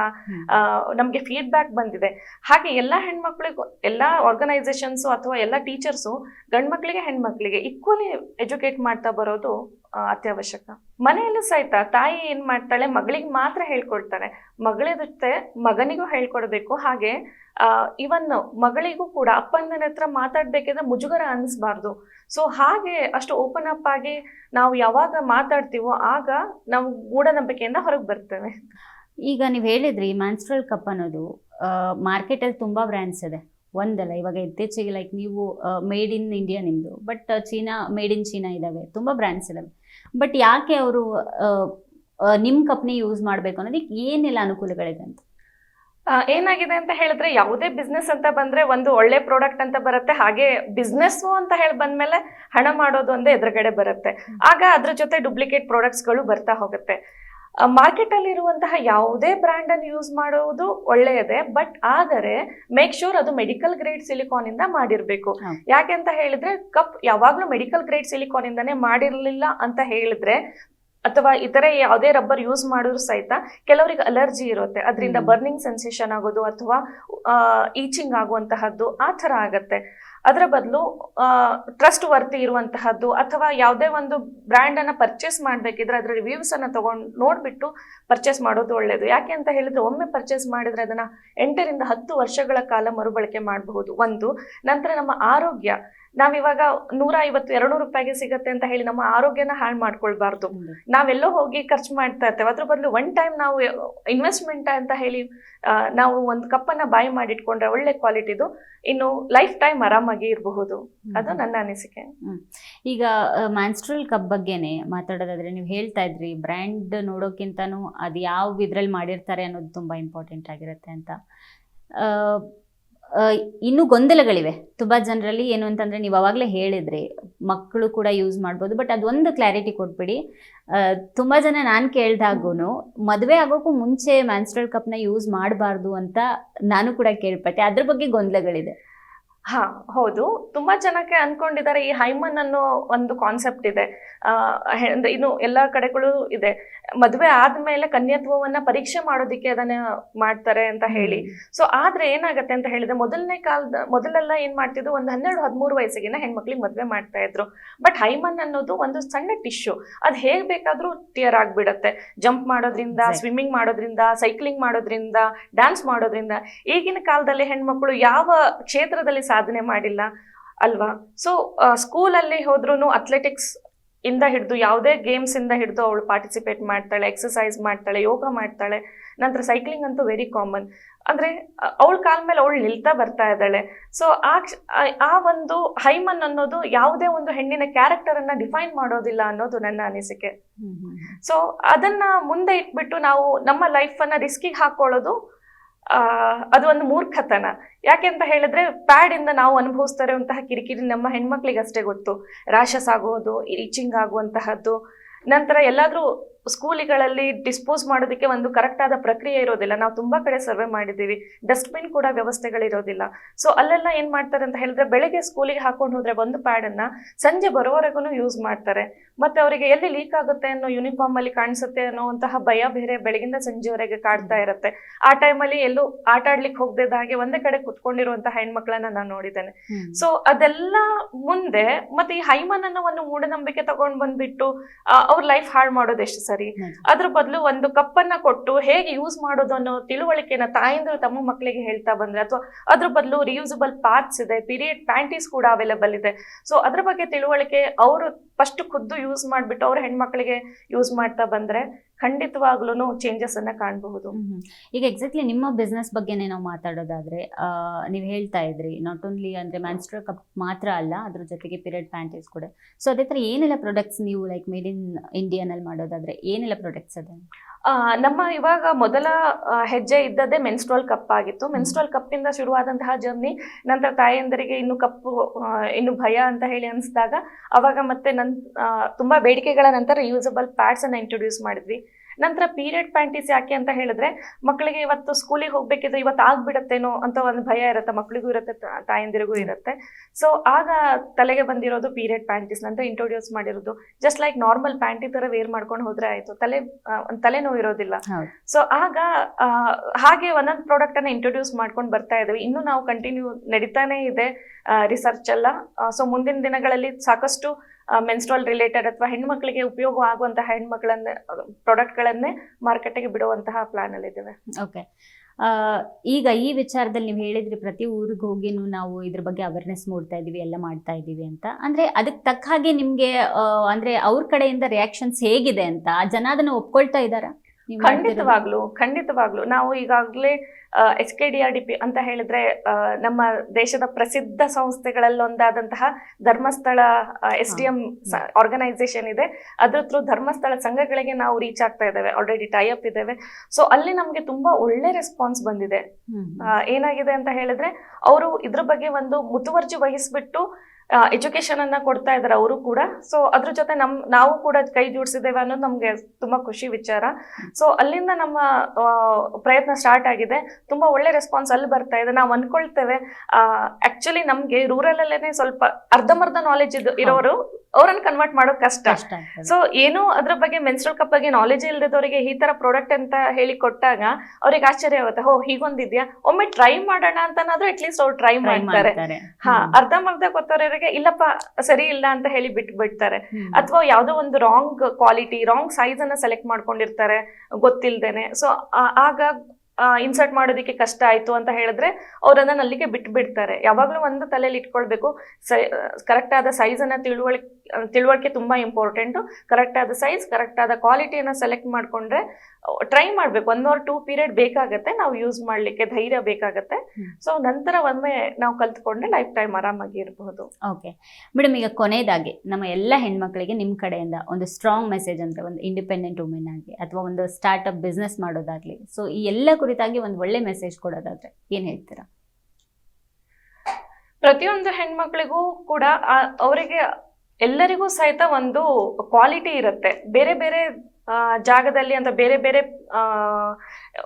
ನಮ್ಗೆ ಫೀಡ್ಬ್ಯಾಕ್ ಬಂದಿದೆ. ಹಾಗೆ ಎಲ್ಲ ಹೆಣ್ಮಕ್ಳಿಗೂ ಎಲ್ಲ ಆರ್ಗನೈಸೇಷನ್ಸು ಅಥವಾ ಎಲ್ಲ ಟೀಚರ್ಸು ಗಂಡ್ಮಕ್ಳಿಗೆ ಹೆಣ್ಮಕ್ಳಿಗೆ ಈಕ್ವಲಿ ಎಜುಕೇಟ್ ಮಾಡ್ತಾ ಬರೋದು ಅತ್ಯವಶ್ಯಕ. ಮನೆಯಲ್ಲೂ ಸಹಿತ ತಾಯಿ ಏನ್ ಮಾಡ್ತಾಳೆ ಮಗಳಿಗೆ ಮಾತ್ರ ಹೇಳ್ಕೊಡ್ತಾಳೆ. ಮಗಳ ಜೊತೆ ಮಗನಿಗೂ ಹೇಳ್ಕೊಡ್ಬೇಕು. ಹಾಗೆ ಇವನ್ ಮಗಳಿಗೂ ಕೂಡ ಅಪ್ಪನ ಹತ್ರ ಮಾತಾಡ್ಬೇಕಿದ್ರೆ ಮುಜುಗರ ಅನಿಸ್ಬಾರ್ದು ಸೊ ಹಾಗೆ ಅಷ್ಟು ಓಪನ್ ಅಪ್ ಆಗಿ ನಾವು ಯಾವಾಗ ಮಾತಾಡ್ತೀವೋ ಆಗ ನಾವು ಮೂಢನಂಬಿಕೆಯಿಂದ ಹೊರಗೆ ಬರ್ತೇವೆ. ಈಗ ನೀವು ಹೇಳಿದ್ರಿ ಮ್ಯಾನ್ಸ್ಟ್ರಲ್ ಕಪ್ ಅನ್ನೋದು ಮಾರ್ಕೆಟಲ್ಲಿ ತುಂಬ ಬ್ರ್ಯಾಂಡ್ಸ್ ಇದೆ. ಒಂದಲ್ಲ, ಇವಾಗ ಇತ್ತೀಚೆಗೆ ಲೈಕ್ ನೀವು ಮೇಡ್ ಇನ್ ಇಂಡಿಯಾ ನಿಮ್ಮದು but China made in China ಇದ್ದಾವೆ ತುಂಬ ಬ್ರ್ಯಾಂಡ್ಸ್ ಇದ್ದಾವೆ ಬಟ್ ಯಾಕೆ ಅವರು ನಿಮ್ಮ ಕಪ್ನಿ ಯೂಸ್ ಮಾಡಬೇಕು ಅನ್ನೋದಕ್ಕೆ ಏನೆಲ್ಲ ಅನುಕೂಲಗಳಿದೆ ಅಂತ? ಏನಾಗಿದೆ ಅಂತ ಹೇಳಿದ್ರೆ ಯಾವುದೇ ಬಿಸ್ನೆಸ್ ಅಂತ ಬಂದ್ರೆ ಒಂದು ಒಳ್ಳೆ ಪ್ರಾಡಕ್ಟ್ ಅಂತ ಬರುತ್ತೆ. ಹಾಗೆ ಬಿಸ್ನೆಸ್ ಅಂತ ಹೇಳಿ ಬಂದ್ಮೇಲೆ ಹಣ ಮಾಡೋದು ಒಂದೇ ಎದುರುಗಡೆ ಬರುತ್ತೆ. ಆಗ ಅದ್ರ ಜೊತೆ ಡೂಪ್ಲಿಕೇಟ್ ಪ್ರಾಡಕ್ಟ್ಸ್ಗಳು ಬರ್ತಾ ಹೋಗುತ್ತೆ. ಮಾರ್ಕೆಟ್ ಅಲ್ಲಿ ಇರುವಂತಹ ಯಾವುದೇ ಬ್ರ್ಯಾಂಡ್ ಅನ್ನು ಯೂಸ್ ಮಾಡುವುದು ಒಳ್ಳೆಯದೇ ಬಟ್ ಆದರೆ ಮೇಕ್ ಶೂರ್ ಅದು ಮೆಡಿಕಲ್ ಗ್ರೇಡ್ ಸಿಲಿಕಾನ್ ಇಂದ ಮಾಡಿರ್ಬೇಕು. ಯಾಕೆ ಅಂತ ಹೇಳಿದ್ರೆ ಕಪ್ ಯಾವಾಗ್ಲೂ ಮೆಡಿಕಲ್ ಗ್ರೇಡ್ ಸಿಲಿಕಾನ್ ಇಂದಾನೆ ಮಾಡಿರ್ಲಿಲ್ಲ ಅಂತ ಹೇಳಿದ್ರೆ ಅಥವಾ ಇತರೆ ಯಾವುದೇ ರಬ್ಬರ್ ಯೂಸ್ ಮಾಡಿದ್ರು ಸಹಿತ ಕೆಲವರಿಗೆ ಅಲರ್ಜಿ ಇರುತ್ತೆ. ಅದರಿಂದ ಬರ್ನಿಂಗ್ ಸೆನ್ಸೇಷನ್ ಆಗೋದು ಅಥವಾ ಈಚಿಂಗ್ ಆಗುವಂತಹದ್ದು ಆ ಥರ ಆಗತ್ತೆ. ಅದರ ಬದಲು ಟ್ರಸ್ಟ್ ವರ್ತಿ ಇರುವಂತಹದ್ದು ಅಥವಾ ಯಾವುದೇ ಒಂದು ಬ್ರ್ಯಾಂಡ್ ಅನ್ನ ಪರ್ಚೇಸ್ ಮಾಡಬೇಕಿದ್ರೆ ಅದರ ರಿವ್ಯೂಸ್ ಅನ್ನ ತಗೊಂಡು ನೋಡ್ಬಿಟ್ಟು ಪರ್ಚೇಸ್ ಮಾಡೋದು ಒಳ್ಳೇದು. ಯಾಕೆ ಅಂತ ಹೇಳಿದ್ರೆ ಒಮ್ಮೆ ಪರ್ಚೇಸ್ ಮಾಡಿದ್ರೆ ಅದನ್ನ ಎಂಟರಿಂದ ಹತ್ತು ವರ್ಷಗಳ ಕಾಲ ಮರುಬಳಕೆ ಮಾಡಬಹುದು. ಒಂದು ನಂತರ ನಮ್ಮ ಆರೋಗ್ಯ. ನಾವಿವಾಗ ನೂರ ಐವತ್ತು ಎರಡು ರೂಪಾಯಿಗೆ ಸಿಗತ್ತೆ ಅಂತ ಹೇಳಿ ನಮ್ಮ ಆರೋಗ್ಯನ ಹಾಳು ಮಾಡ್ಕೊಳ್ಬಾರ್ದು. ನಾವೆಲ್ಲೋ ಹೋಗಿ ಖರ್ಚು ಮಾಡ್ತಾ ಇರ್ತೇವೆ. ಅದ್ರ ಬದಲು ಒನ್ ಟೈಮ್ ನಾವು ಇನ್ವೆಸ್ಟ್ಮೆಂಟ್ ಅಂತ ಹೇಳಿ ನಾವು ಒಂದು ಕಪ್ಪನ್ನ ಬಾಯಿ ಮಾಡಿಟ್ಕೊಂಡ್ರೆ ಒಳ್ಳೆ ಕ್ವಾಲಿಟಿದು ಇನ್ನು ಲೈಫ್ ಟೈಮ್ ಆರಾಮಾಗಿ ಇರಬಹುದು. ಅದು ನನ್ನ ಅನಿಸಿಕೆ. ಈಗ ಮ್ಯಾನ್ಸ್ಟ್ರಲ್ ಕಪ್ ಬಗ್ಗೆನೆ ಮಾತಾಡೋದಾದ್ರೆ ನೀವು ಹೇಳ್ತಾ ಇದ್ರಿ ಬ್ರ್ಯಾಂಡ್ ನೋಡೋಕ್ಕಿಂತನೂ ಅದು ಯಾವ ಇದ್ರಲ್ಲಿ ಮಾಡಿರ್ತಾರೆ ಅನ್ನೋದು ತುಂಬಾ ಇಂಪಾರ್ಟೆಂಟ್ ಆಗಿರುತ್ತೆ ಅಂತ. ಇನ್ನೂ ಗೊಂದಲಗಳಿವೆ. ತುಂಬ ಜನರಲ್ಲಿ ಏನು ಅಂತಂದರೆ ನೀವು ಅವಾಗಲೇ ಹೇಳಿದ್ರಿ ಮಕ್ಕಳು ಕೂಡ ಯೂಸ್ ಮಾಡ್ಬೋದು ಬಟ್ ಅದೊಂದು ಕ್ಲಾರಿಟಿ ಕೊಟ್ಬಿಡಿ. ತುಂಬ ಜನ ನಾನು ಕೇಳ್ದಾಗೂ ಮದುವೆ ಆಗೋಕ್ಕೂ ಮುಂಚೆ ಮ್ಯಾನ್ಸ್ಟ್ರಲ್ ಕಪ್ನ ಯೂಸ್ ಮಾಡಬಾರ್ದು ಅಂತ ನಾನು ಕೂಡ ಕೇಳ್ಪಟ್ಟೆ. ಅದ್ರ ಬಗ್ಗೆ ಗೊಂದಲಗಳಿದೆ. ಹಾ ಹೌದು. ತುಂಬಾ ಜನಕ್ಕೆ ಅನ್ಕೊಂಡಿದ್ದಾರೆ ಈ ಹೈಮನ್ ಅನ್ನೋ ಒಂದು ಕಾನ್ಸೆಪ್ಟ್ ಇದೆ. ಅಂದ್ರೆ ಇನ್ನು ಎಲ್ಲಾ ಕಡೆಗಳು ಇದೆ. ಮದುವೆ ಆದ್ಮೇಲೆ ಕನ್ಯತ್ವವನ್ನ ಪರೀಕ್ಷೆ ಮಾಡೋದಿಕ್ಕೆ ಅದನ್ನ ಮಾಡ್ತಾರೆ ಅಂತ ಹೇಳಿ. ಸೊ ಆದ್ರೆ ಏನಾಗತ್ತೆ ಅಂತ ಹೇಳಿದ್ರೆ ಮೊದಲನೇ ಕಾಲದ ಮೊದಲೆಲ್ಲ ಏನ್ ಮಾಡ್ತಿದ್ರು? ಒಂದು ಹನ್ನೆರಡು ಹದಿಮೂರು ವಯಸ್ಸಿಗಿನ ಹೆಣ್ಮಕ್ಳಿಗೆ ಮದ್ವೆ ಮಾಡ್ತಾ ಇದ್ರು. ಬಟ್ ಹೈಮನ್ ಅನ್ನೋದು ಒಂದು ಸಣ್ಣ ಟಿಶ್ಯೂ ಅದ್ ಹೇಗ್ ಬೇಕಾದ್ರೂ ಟಿಯರ್ ಆಗ್ಬಿಡತ್ತೆ. ಜಂಪ್ ಮಾಡೋದ್ರಿಂದ ಸ್ವಿಮ್ಮಿಂಗ್ ಮಾಡೋದ್ರಿಂದ ಸೈಕ್ಲಿಂಗ್ ಮಾಡೋದ್ರಿಂದ ಡ್ಯಾನ್ಸ್ ಮಾಡೋದ್ರಿಂದ ಈಗಿನ ಕಾಲದಲ್ಲಿ ಹೆಣ್ಮಕ್ಳು ಯಾವ ಕ್ಷೇತ್ರದಲ್ಲಿ ಸಾಧನೆ ಮಾಡಿಲ್ಲ ಅಲ್ವಾ? ಸೊ ಸ್ಕೂಲಲ್ಲಿ ಹೋದ್ರೂ ಅಥ್ಲೆಟಿಕ್ಸ್ ಇಂದ ಹಿಡಿದು ಯಾವುದೇ ಗೇಮ್ಸ್ ಇಂದ ಹಿಡಿದು ಅವಳು ಪಾರ್ಟಿಸಿಪೇಟ್ ಮಾಡ್ತಾಳೆ ಎಕ್ಸಸೈಸ್ ಮಾಡ್ತಾಳೆ ಯೋಗ ಮಾಡ್ತಾಳೆ ನಂತರ ಸೈಕ್ಲಿಂಗ್ ಅಂತೂ ವೆರಿ ಕಾಮನ್ ಅಂದ್ರೆ ಅವಳ ಕಾಲ ಮೇಲೆ ಅವಳು ನಿಲ್ತಾ ಬರ್ತಾ ಇದ್ದಾಳೆ. ಸೊ ಆ ಆ- ಒಂದು ಹೈಮನ್ ಅನ್ನೋದು ಯಾವುದೇ ಒಂದು ಹೆಣ್ಣಿನ ಕ್ಯಾರೆಕ್ಟರ್ ಅನ್ನ ಡಿಫೈನ್ ಮಾಡೋದಿಲ್ಲ ಅನ್ನೋದು ನನ್ನ ಅನಿಸಿಕೆ. ಸೊ ಅದನ್ನ ಮುಂದೆ ಇಟ್ಬಿಟ್ಟು ನಾವು ನಮ್ಮ ಲೈಫ್ ಅನ್ನ ರಿಸ್ಕಿಗೆ ಹಾಕೊಳ್ಳೋದು ಅದು ಒಂದು ಮೂರ್ಖತನ. ಯಾಕೆ ಅಂತ ಹೇಳಿದ್ರೆ ಪ್ಯಾಡ್ ಇಂದ ನಾವು ಅನುಭವಿಸ್ತಾ ಇರುವಂತಹ ಕಿರಿಕಿರಿ ನಮ್ಮ ಹೆಣ್ಮಕ್ಳಿಗೆ ಅಷ್ಟೇ ಗೊತ್ತು. ರ್ಯಾಷಸ್ ಆಗುವುದು ರೀಚಿಂಗ್ ಆಗುವಂತಹದ್ದು. ನಂತರ ಎಲ್ಲಾದ್ರೂ ಸ್ಕೂಲಿಗಳಲ್ಲಿ ಡಿಸ್ಪೋಸ್ ಮಾಡೋದಕ್ಕೆ ಒಂದು ಕರೆಕ್ಟ್ ಆದ ಪ್ರಕ್ರಿಯೆ ಇರೋದಿಲ್ಲ. ನಾವು ತುಂಬಾ ಕಡೆ ಸರ್ವೆ ಮಾಡಿದ್ದೀವಿ. ಡಸ್ಟ್ಬಿನ್ ಕೂಡ ವ್ಯವಸ್ಥೆಗಳಿರೋದಿಲ್ಲ. ಸೊ ಅಲ್ಲೆಲ್ಲ ಏನ್ ಮಾಡ್ತಾರೆ ಅಂತ ಹೇಳಿದ್ರೆ ಬೆಳಿಗ್ಗೆ ಸ್ಕೂಲಿಗೆ ಹಾಕೊಂಡು ಹೋದ್ರೆ ಒಂದು ಪ್ಯಾಡ್ ಅನ್ನ ಸಂಜೆ ಬರೋವರೆಗೂ ಯೂಸ್ ಮಾಡ್ತಾರೆ. ಮತ್ತೆ ಅವರಿಗೆ ಎಲ್ಲಿ ಲೀಕ್ ಆಗುತ್ತೆ ಅನ್ನೋ ಯೂನಿಫಾರ್ಮ್ ಅಲ್ಲಿ ಕಾಣಿಸುತ್ತೆ ಅನ್ನೋಂತಹ ಭಯ ಬೇರೆ ಬೆಳಗಿಂದ ಸಂಜೆವರೆಗೆ ಕಾಡ್ತಾ ಇರುತ್ತೆ. ಆ ಟೈಮಲ್ಲಿ ಎಲ್ಲೂ ಆಟ ಆಡ್ಲಿಕ್ಕೆ ಹೋಗದಿದ್ದ ಹಾಗೆ ಒಂದೇ ಕಡೆ ಕುತ್ಕೊಂಡಿರುವಂತಹ ಹೆಣ್ಮಕ್ಳನ್ನ ನಾನು ನೋಡಿದ್ದೇನೆ. ಸೊ ಅದೆಲ್ಲ ಮುಂದೆ ಮತ್ತೆ ಈ ಹೈಮನ್ ಅನ್ನೋ ಒಂದು ಮೂಢನಂಬಿಕೆ ತಗೊಂಡ್ ಬಂದ್ಬಿಟ್ಟು ಅವ್ರ ಲೈಫ್ ಹಾಳು ಮಾಡೋದು ಎಷ್ಟು ಸರಿ? ಅದ್ರ ಬದಲು ಒಂದು ಕಪ್ಪನ್ನ ಕೊಟ್ಟು ಹೇಗೆ ಯೂಸ್ ಮಾಡೋದು ಅನ್ನೋ ತಿಳುವಳಿಕೆನ ತಾಯಂದ್ರು ತಮ್ಮ ಮಕ್ಕಳಿಗೆ ಹೇಳ್ತಾ ಬಂದ್ರೆ ಅಥವಾ ಅದ್ರ ಬದಲು ರಿಯೂಸಬಲ್ ಪಾರ್ಟ್ಸ್ ಇದೆ ಪೀರಿಯಡ್ ಪ್ಯಾಂಟೀಸ್ ಕೂಡ ಅವೈಲೇಬಲ್ ಇದೆ. ಸೊ ಅದ್ರ ಬಗ್ಗೆ ತಿಳುವಳಿಕೆ ಅವರು ಫಸ್ಟ್ ಖುದ್ದು ಯೂಸ್ ಮಾಡ್ಬಿಟ್ಟು ಅವ್ರ ಹೆಣ್ಮಕ್ಳಿಗೆ ಯೂಸ್ ಮಾಡ್ತಾ ಬಂದ್ರೆ ಖಂಡಿತವಾಗ್ಲೂ ಚೇಂಜಸ್ ಅನ್ನ ಕಾಣಬಹುದು. ಈಗ ಎಕ್ಸಾಕ್ಟ್ಲಿ ನಿಮ್ಮ ಬಿಸ್ನೆಸ್ ಬಗ್ಗೆನೇ ನಾವು ಮಾತಾಡೋದಾದ್ರೆ ನೀವು ಹೇಳ್ತಾ ಇದ್ರಿ ನಾಟ್ ಓನ್ಲಿ ಅಂದ್ರೆ ಮ್ಯಾನ್ಸ್ಟ್ರೋ ಕಪ್ ಮಾತ್ರ ಅಲ್ಲ, ಅದ್ರ ಜೊತೆಗೆ ಪಿರಿಯಡ್ ಪ್ಯಾಂಟೀಸ್ ಕೂಡ. ಸೊ ಅದೇ ತರ ಏನೆಲ್ಲ ಪ್ರಾಡಕ್ಟ್ಸ್ ನೀವು ಲೈಕ್ ಮೇಡ್ ಇನ್ ಇಂಡಿಯಾನಲ್ಲಿ ಮಾಡೋದಾದ್ರೆ, ಏನೆಲ್ಲ ಪ್ರಾಡಕ್ಟ್ಸ್ ಅದ? ನಮ್ಮ ಇವಾಗ ಮೊದಲ ಹೆಜ್ಜೆ ಇದ್ದದ್ದೇ ಮೆನ್ಸ್ಟ್ರೋಲ್ ಕಪ್ ಆಗಿತ್ತು. ಮೆನ್ಸ್ಟ್ರೋಲ್ ಕಪ್ಪಿಂದ ಶುರುವಾದಂತಹ ಜರ್ನಿ ನಂತರ ತಾಯಂದರಿಗೆ ಇನ್ನು ಕಪ್ಪು ಇನ್ನು ಭಯ ಅಂತ ಹೇಳಿ ಅನಿಸಿದಾಗ, ಅವಾಗ ಮತ್ತೆ ನನ್ ತುಂಬಾ ಬೇಡಿಕೆಗಳ ನಂತರ ಯೂಸಬಲ್ ಪ್ಯಾಡ್ಸ್ ಅನ್ನ ಇಂಟ್ರೊಡ್ಯೂಸ್ ಮಾಡಿದ್ವಿ. ನಂತರ ಪೀರಿಯಡ್ ಪ್ಯಾಂಟೀಸ್ ಯಾಕೆ ಅಂತ ಹೇಳಿದ್ರೆ ಮಕ್ಕಳಿಗೆ ಇವತ್ತು ಸ್ಕೂಲಿಗೆ ಹೋಗ್ಬೇಕಿದ್ರೆ ಇವತ್ತು ಆಗ್ಬಿಡತ್ತೇನೋ ಅಂತ ಒಂದು ಭಯ ಇರುತ್ತೆ ಮಕ್ಕಳಿಗೂ ಇರುತ್ತೆ ತಾಯಂದಿರಿಗೂ ಇರುತ್ತೆ. ಸೊ ಆಗ ತಲೆಗೆ ಬಂದಿರೋದು ಪೀರಿಯಡ್ ಪ್ಯಾಂಟೀಸ್ ನಂತರ ಇಂಟ್ರೊಡ್ಯೂಸ್ ಮಾಡಿರೋದು ಜಸ್ಟ್ ಲೈಕ್ ನಾರ್ಮಲ್ ಪ್ಯಾಂಟಿ ತರ ವೇರ್ ಮಾಡ್ಕೊಂಡು ಹೋದ್ರೆ ಆಯ್ತು. ತಲೆ ತಲೆನೋವು ಇರೋದಿಲ್ಲ. ಸೊ ಆಗ ಹಾಗೆ ಒಂದೊಂದು ಪ್ರಾಡಕ್ಟ್ ಅನ್ನ ಇಂಟ್ರೊಡ್ಯೂಸ್ ಮಾಡ್ಕೊಂಡು ಬರ್ತಾ ಇದ್ದೀವಿ. ಇನ್ನು ನಾವು ಕಂಟಿನ್ಯೂ ನಡೀತಾನೆ ಇದೆ ರಿಸರ್ಚ್ ಎಲ್ಲ. ಸೊ ಮುಂದಿನ ದಿನಗಳಲ್ಲಿ ಸಾಕಷ್ಟು ಮೆನ್ಸ್ಟ್ರಾಲ್ ರಿಲೇಟೆಡ್ ಅಥವಾ ಹೆಣ್ಮಕ್ಳಿಗೆ ಉಪಯೋಗ ಆಗುವಂತಹ ಹೆಣ್ಮಕ್ಳನ್ನೇ ಪ್ರಾಡಕ್ಟ್ಗಳನ್ನೇ ಮಾರ್ಕೆಟ್ಗೆ ಬಿಡುವಂತಹ ಪ್ಲಾನ್ ಅಲ್ಲಿ ಇದ್ದೇವೆ. ಓಕೆ ಈಗ ಈ ವಿಚಾರದಲ್ಲಿ ನೀವು ಹೇಳಿದ್ರಿ ಪ್ರತಿ ಊರಿಗೆ ಹೋಗಿ ನಾವು ಇದ್ರ ಬಗ್ಗೆ ಅವೇರ್ನೆಸ್ ಮೂಡ್ತಾ ಇದೀವಿ, ಎಲ್ಲ ಮಾಡ್ತಾ ಇದೀವಿ ಅಂತ. ಅಂದ್ರೆ ಅದಕ್ಕೆ ತಕ್ಕ ಹಾಗೆ ನಿಮ್ಗೆ ಅಂದ್ರೆ ಅವ್ರ ಕಡೆಯಿಂದ ರಿಯಾಕ್ಷನ್ಸ್ ಹೇಗಿದೆ ಅಂತ ಜನ ಅದನ್ನ ಒಪ್ಕೊಳ್ತಾ ಮಾಡ್ತಿರೋದು? ಖಂಡಿತವಾಗ್ಲು ಖಂಡಿತವಾಗ್ಲು. ನಾವು ಈಗಾಗಲೇ H K D R D P ಅಂತ ಹೇಳಿದ್ರೆ ನಮ್ಮ ದೇಶದ ಪ್ರಸಿದ್ಧ ಸಂಸ್ಥೆಗಳಲ್ಲಿ ಒಂದಾದಂತಹ Dharmasthala S D M organisation ಇದೆ. ಅದ್ರ ಥ್ರೂ ಧರ್ಮಸ್ಥಳ ಸಂಘಗಳಿಗೆ ನಾವು ರೀಚ್ ಆಗ್ತಾ ಇದ್ದೇವೆ ಆಲ್ರೆಡಿ ಟೈ ಅಪ್ ಇದ್ದೇವೆ. ಸೊ ಅಲ್ಲಿ ನಮಗೆ ತುಂಬಾ ಒಳ್ಳೆ ರೆಸ್ಪಾನ್ಸ್ ಬಂದಿದೆ. ಏನಾಗಿದೆ ಅಂತ ಹೇಳಿದ್ರೆ ಅವರು ಇದ್ರ ಬಗ್ಗೆ ಒಂದು ಮುತುವರ್ಜಿ ವಹಿಸ್ಬಿಟ್ಟು ಎಜುಕೇಶನ್ ಅನ್ನ ಕೊಡ್ತಾ ಇದ್ದಾರೆ ಅವರು ಕೂಡ. ಸೊ ಅದ್ರ ಜೊತೆ ನಮ್ ನಾವು ಕೂಡ ಕೈ ಜೋಡಿಸಿದ್ದೇವೆ ಅನ್ನೋದು ನಮ್ಗೆ ತುಂಬಾ ಖುಷಿ ವಿಚಾರ. ಸೊ ಅಲ್ಲಿಂದ ನಮ್ಮ ಪ್ರಯತ್ನ ಸ್ಟಾರ್ಟ್ ಆಗಿದೆ. ತುಂಬಾ ಒಳ್ಳೆ ರೆಸ್ಪಾನ್ಸ್ ಅಲ್ಲಿ ಬರ್ತಾ ಇದೆ. ನಾವು ಅನ್ಕೊಳ್ತೇವೆ ಆಕ್ಚುಲಿ ನಮ್ಗೆ ರೂರಲ್ ಅಲ್ಲೇನೆ ಸ್ವಲ್ಪ ಅರ್ಧಮರ್ಧ ನಾಲೆಜ್ ಇರೋರು ಅವ್ರನ್ನ ಕನ್ವರ್ಟ್ ಮಾಡೋದು ಕಷ್ಟ. ಸೊ ಏನು ಅದ್ರ ಬಗ್ಗೆ ಮೆನ್ಸ್ಟ್ರಲ್ ಕಪ್ ಬಗ್ಗೆ ನಾಲೆಜ್ ಇಲ್ಲದವರಿಗೆ ಈ ತರ ಪ್ರಾಡಕ್ಟ್ ಅಂತ ಹೇಳಿ ಕೊಟ್ಟಾಗ ಅವ್ರಿಗೆ ಆಶ್ಚರ್ಯ ಆಗುತ್ತೆ. ಹೋ ಹೀಗೊಂದಿದ್ಯಾ? ಒಮ್ಮೆ ಟ್ರೈ ಮಾಡೋಣ ಅಂತನಾದ್ರೂ ಅಟ್ಲೀಸ್ಟ್ ಅವ್ರು ಟ್ರೈ ಮಾಡ್ತಾರೆ. ಹಾ. ಅರ್ಧಂಬರ್ಧ ಗೊತ್ತವರಿಗೆ ಇಲ್ಲಪ್ಪ ಸರಿ ಇಲ್ಲ ಅಂತ ಹೇಳಿ ಬಿಟ್ಟು ಬಿಡ್ತಾರೆ. ಅಥವಾ ಯಾವುದೋ ಒಂದು ರಾಂಗ್ ಕ್ವಾಲಿಟಿ ರಾಂಗ್ ಸೈಜ್ ಅನ್ನ ಸೆಲೆಕ್ಟ್ ಮಾಡ್ಕೊಂಡಿರ್ತಾರೆ ಗೊತ್ತಿಲ್ದೇನೆ ಸೊ ಆಗ ಇನ್ಸರ್ಟ್ ಮಾಡೋದಕ್ಕೆ ಕಷ್ಟ ಆಯ್ತು ಅಂತ ಹೇಳಿದ್ರೆ ಅವರನ್ನ ಅಲ್ಲಿಗೆ ಬಿಟ್ಟು ಬಿಡ್ತಾರೆ ಯಾವಾಗಲೂ ಒಂದು ತಲೆಯಲ್ಲಿ ಇಟ್ಕೊಳ್ಬೇಕು. ಕರೆಕ್ಟ್ ಆದ ಸೈಜ್ ಅನ್ನ ತಿಳುವಳಿಕೆ ತಿಳುವಳಿಕೆ ತುಂಬಾ ಇಂಪಾರ್ಟೆಂಟ್ ಕರೆಕ್ಟ್ ಆದ ಸೈಜ್ ಕರೆಕ್ಟ್ ಆದ ಕ್ವಾಲಿಟಿಯನ್ನ ಸೆಲೆಕ್ಟ್ ಮಾಡ್ಕೊಂಡ್ರೆ ಟ್ರೈ ಮಾಡ್ಬೇಕು. ಒನ್ ಆರ್ ಟೂ ಪೀರಿಯಡ್ ಬೇಕಾಗತ್ತೆ ನಾವು ಯೂಸ್ ಮಾಡ್ಲಿಕ್ಕೆ ಧೈರ್ಯ ಬೇಕಾಗತ್ತೆ. ಸೊ ನಂತರ ಒಮ್ಮೆ ನಾವು ಕಲ್ತ್ಕೊಂಡ್ರೆ ಲೈಫ್ ಟೈಮ್ ಆರಾಮಾಗಿ ಇರಬಹುದು. ಓಕೆ ಮೇಡಮ್ ಈಗ ಕೊನೆಯದಾಗಿ ನಮ್ಮ ಎಲ್ಲ ಹೆಣ್ಮಕ್ಳಿಗೆ ನಿಮ್ಮ ಕಡೆಯಿಂದ ಒಂದು ಸ್ಟ್ರಾಂಗ್ ಮೆಸೇಜ್ ಅಂದ್ರೆ ಒಂದು ಇಂಡಿಪೆಂಡೆಂಟ್ ವುಮೆನ್ ಆಗಿ ಅಥವಾ ಒಂದು ಸ್ಟಾರ್ಟ್ಅಪ್ ಬಿಸ್ನೆಸ್ ಮಾಡೋದಾಗ್ಲಿ ಸೊ ಈ ಎಲ್ಲ ಕುರಿತಾಗಿ ಒಂದು ಒಳ್ಳೆ ಮೆಸೇಜ್ ಕೊಡೋದಾದ್ರೆ ಏನ್ ಹೇಳ್ತೀರಾ? ಪ್ರತಿಯೊಂದು ಹೆಣ್ಮಕ್ಳಿಗೂ ಕೂಡ ಅವರಿಗೆ ಎಲ್ಲರಿಗೂ ಸಹಿತ ಒಂದು ಕ್ವಾಲಿಟಿ ಇರುತ್ತೆ. ಬೇರೆ ಬೇರೆ ಜಾಗದಲ್ಲಿ ಅಂತ ಬೇರೆ ಬೇರೆ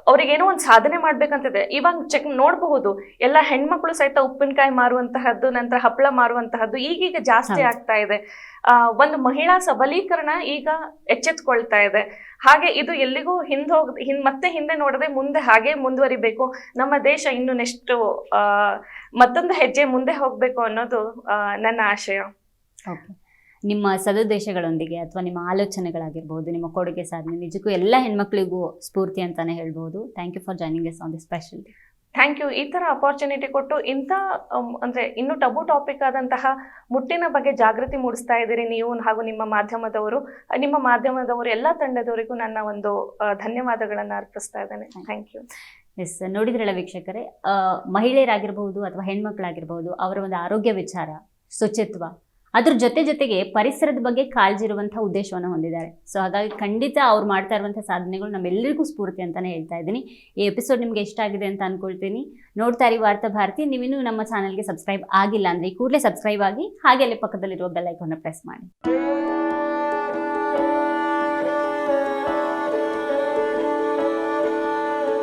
ಅವ್ರಿಗೆ ಅವ್ರಿಗೇನೋ ಒಂದು ಸಾಧನೆ ಮಾಡ್ಬೇಕಂತಿದೆ. ಇವಾಗ ಚೆಕ್ ನೋಡಬಹುದು. ಎಲ್ಲ ಹೆಣ್ಮಕ್ಳು ಸಹಿತ ಉಪ್ಪಿನಕಾಯಿ ಮಾರುವಂತಹದ್ದು ನಂತರ ಹಪ್ಪಳ ಮಾರುವಂತಹದ್ದು ಈಗೀಗ ಜಾಸ್ತಿ ಆಗ್ತಾ ಇದೆ. ಒಂದು ಮಹಿಳಾ ಸಬಲೀಕರಣ ಈಗ ಎಚ್ಚೆತ್ಕೊಳ್ತಾ ಇದೆ. ಹಾಗೆ ಇದು ಎಲ್ಲಿಗೂ ಹಿಂದೆ ಹೋಗ್ ಹಿಂದ್ ಮತ್ತೆ ಹಿಂದೆ ನೋಡದೆ ಮುಂದೆ ಹಾಗೆ ಮುಂದುವರಿಬೇಕು. ನಮ್ಮ ದೇಶ ಇನ್ನು ನೆಕ್ಸ್ಟ್ ಮತ್ತೊಂದು ಹೆಜ್ಜೆ ಮುಂದೆ ಹೋಗ್ಬೇಕು ಅನ್ನೋದು ನನ್ನ ಆಶಯ. ಓಕೆ. ನಿಮ್ಮ ಸದುದ್ದೇಶಗಳೊಂದಿಗೆ ಅಥವಾ ನಿಮ್ಮ ಆಲೋಚನೆಗಳಾಗಿರ್ಬೋದು ನಿಮ್ಮ ಕೊಡುಗೆ ಸಾಧನೆ ನಿಜಕ್ಕೂ ಎಲ್ಲ ಹೆಣ್ಮಕ್ಳಿಗೂ ಸ್ಫೂರ್ತಿ ಅಂತಾನೆ ಹೇಳ್ಬೋದು. Thank you for joining us on the special thank you ಈ ಥರ ಅಪಾರ್ಚುನಿಟಿ ಕೊಟ್ಟು ಇಂಥ ಅಂದರೆ ಇನ್ನೂ ಟಬು ಟಾಪಿಕ್ ಆದಂತಹ ಮುಟ್ಟಿನ ಬಗ್ಗೆ ಜಾಗೃತಿ ಮೂಡಿಸ್ತಾ ಇದ್ದೀರಿ ನೀವು ಹಾಗೂ ನಿಮ್ಮ ಮಾಧ್ಯಮದವರು. ನಿಮ್ಮ ಮಾಧ್ಯಮದವರು ಎಲ್ಲ ತಂಡದವರಿಗೂ ನನ್ನ ಒಂದು ಧನ್ಯವಾದಗಳನ್ನು ಅರ್ಪಿಸ್ತಾ ಇದ್ದೇನೆ. ಥ್ಯಾಂಕ್ ಯು ಎಸ್ ನೋಡಿದ್ರಲ್ಲ ವೀಕ್ಷಕರೇ ಮಹಿಳೆಯರಾಗಿರ್ಬೋದು ಅಥವಾ ಹೆಣ್ಮಕ್ಳಾಗಿರ್ಬೋದು ಅವರ ಒಂದು ಆರೋಗ್ಯ ವಿಚಾರ ಶುಚಿತ್ವ ಅದ್ರ ಜೊತೆ ಜೊತೆಗೆ ಪರಿಸರದ ಬಗ್ಗೆ ಕಾಳಜಿ ಇರುವಂತಹ ಉದ್ದೇಶವನ್ನು ಹೊಂದಿದ್ದಾರೆ. ಸೊ ಹಾಗಾಗಿ ಖಂಡಿತ ಅವ್ರು ಮಾಡ್ತಾ ಇರುವಂತಹ ಸಾಧನೆಗಳು ನಮ್ಮೆಲ್ಲರಿಗೂ ಸ್ಫೂರ್ತಿ ಅಂತಾನೆ ಹೇಳ್ತಾ ಇದ್ದೀನಿ. ಈ ಎಪಿಸೋಡ್ ನಿಮ್ಗೆ ಇಷ್ಟ ಆಗಿದೆ ಅಂತ ಅನ್ಕೊಳ್ತೀನಿ. ನೋಡ್ತಾ ಇರಿ ವಾರ್ತಾ ಭಾರತಿ. ನೀವಿನ್ನೂ ನಮ್ಮ ಚಾನಲ್ಗೆ ಸಬ್ಸ್ಕ್ರೈಬ್ ಆಗಿಲ್ಲ ಅಂದ್ರೆ ಕೂಡಲೇ ಸಬ್ಸ್ಕ್ರೈಬ್ ಆಗಿ ಹಾಗೆ ಅಲ್ಲಿ ಪಕ್ಕದಲ್ಲಿರುವ ಬೆಲ್ ಐಕಾನ್ನ ಪ್ರೆಸ್ ಮಾಡಿ.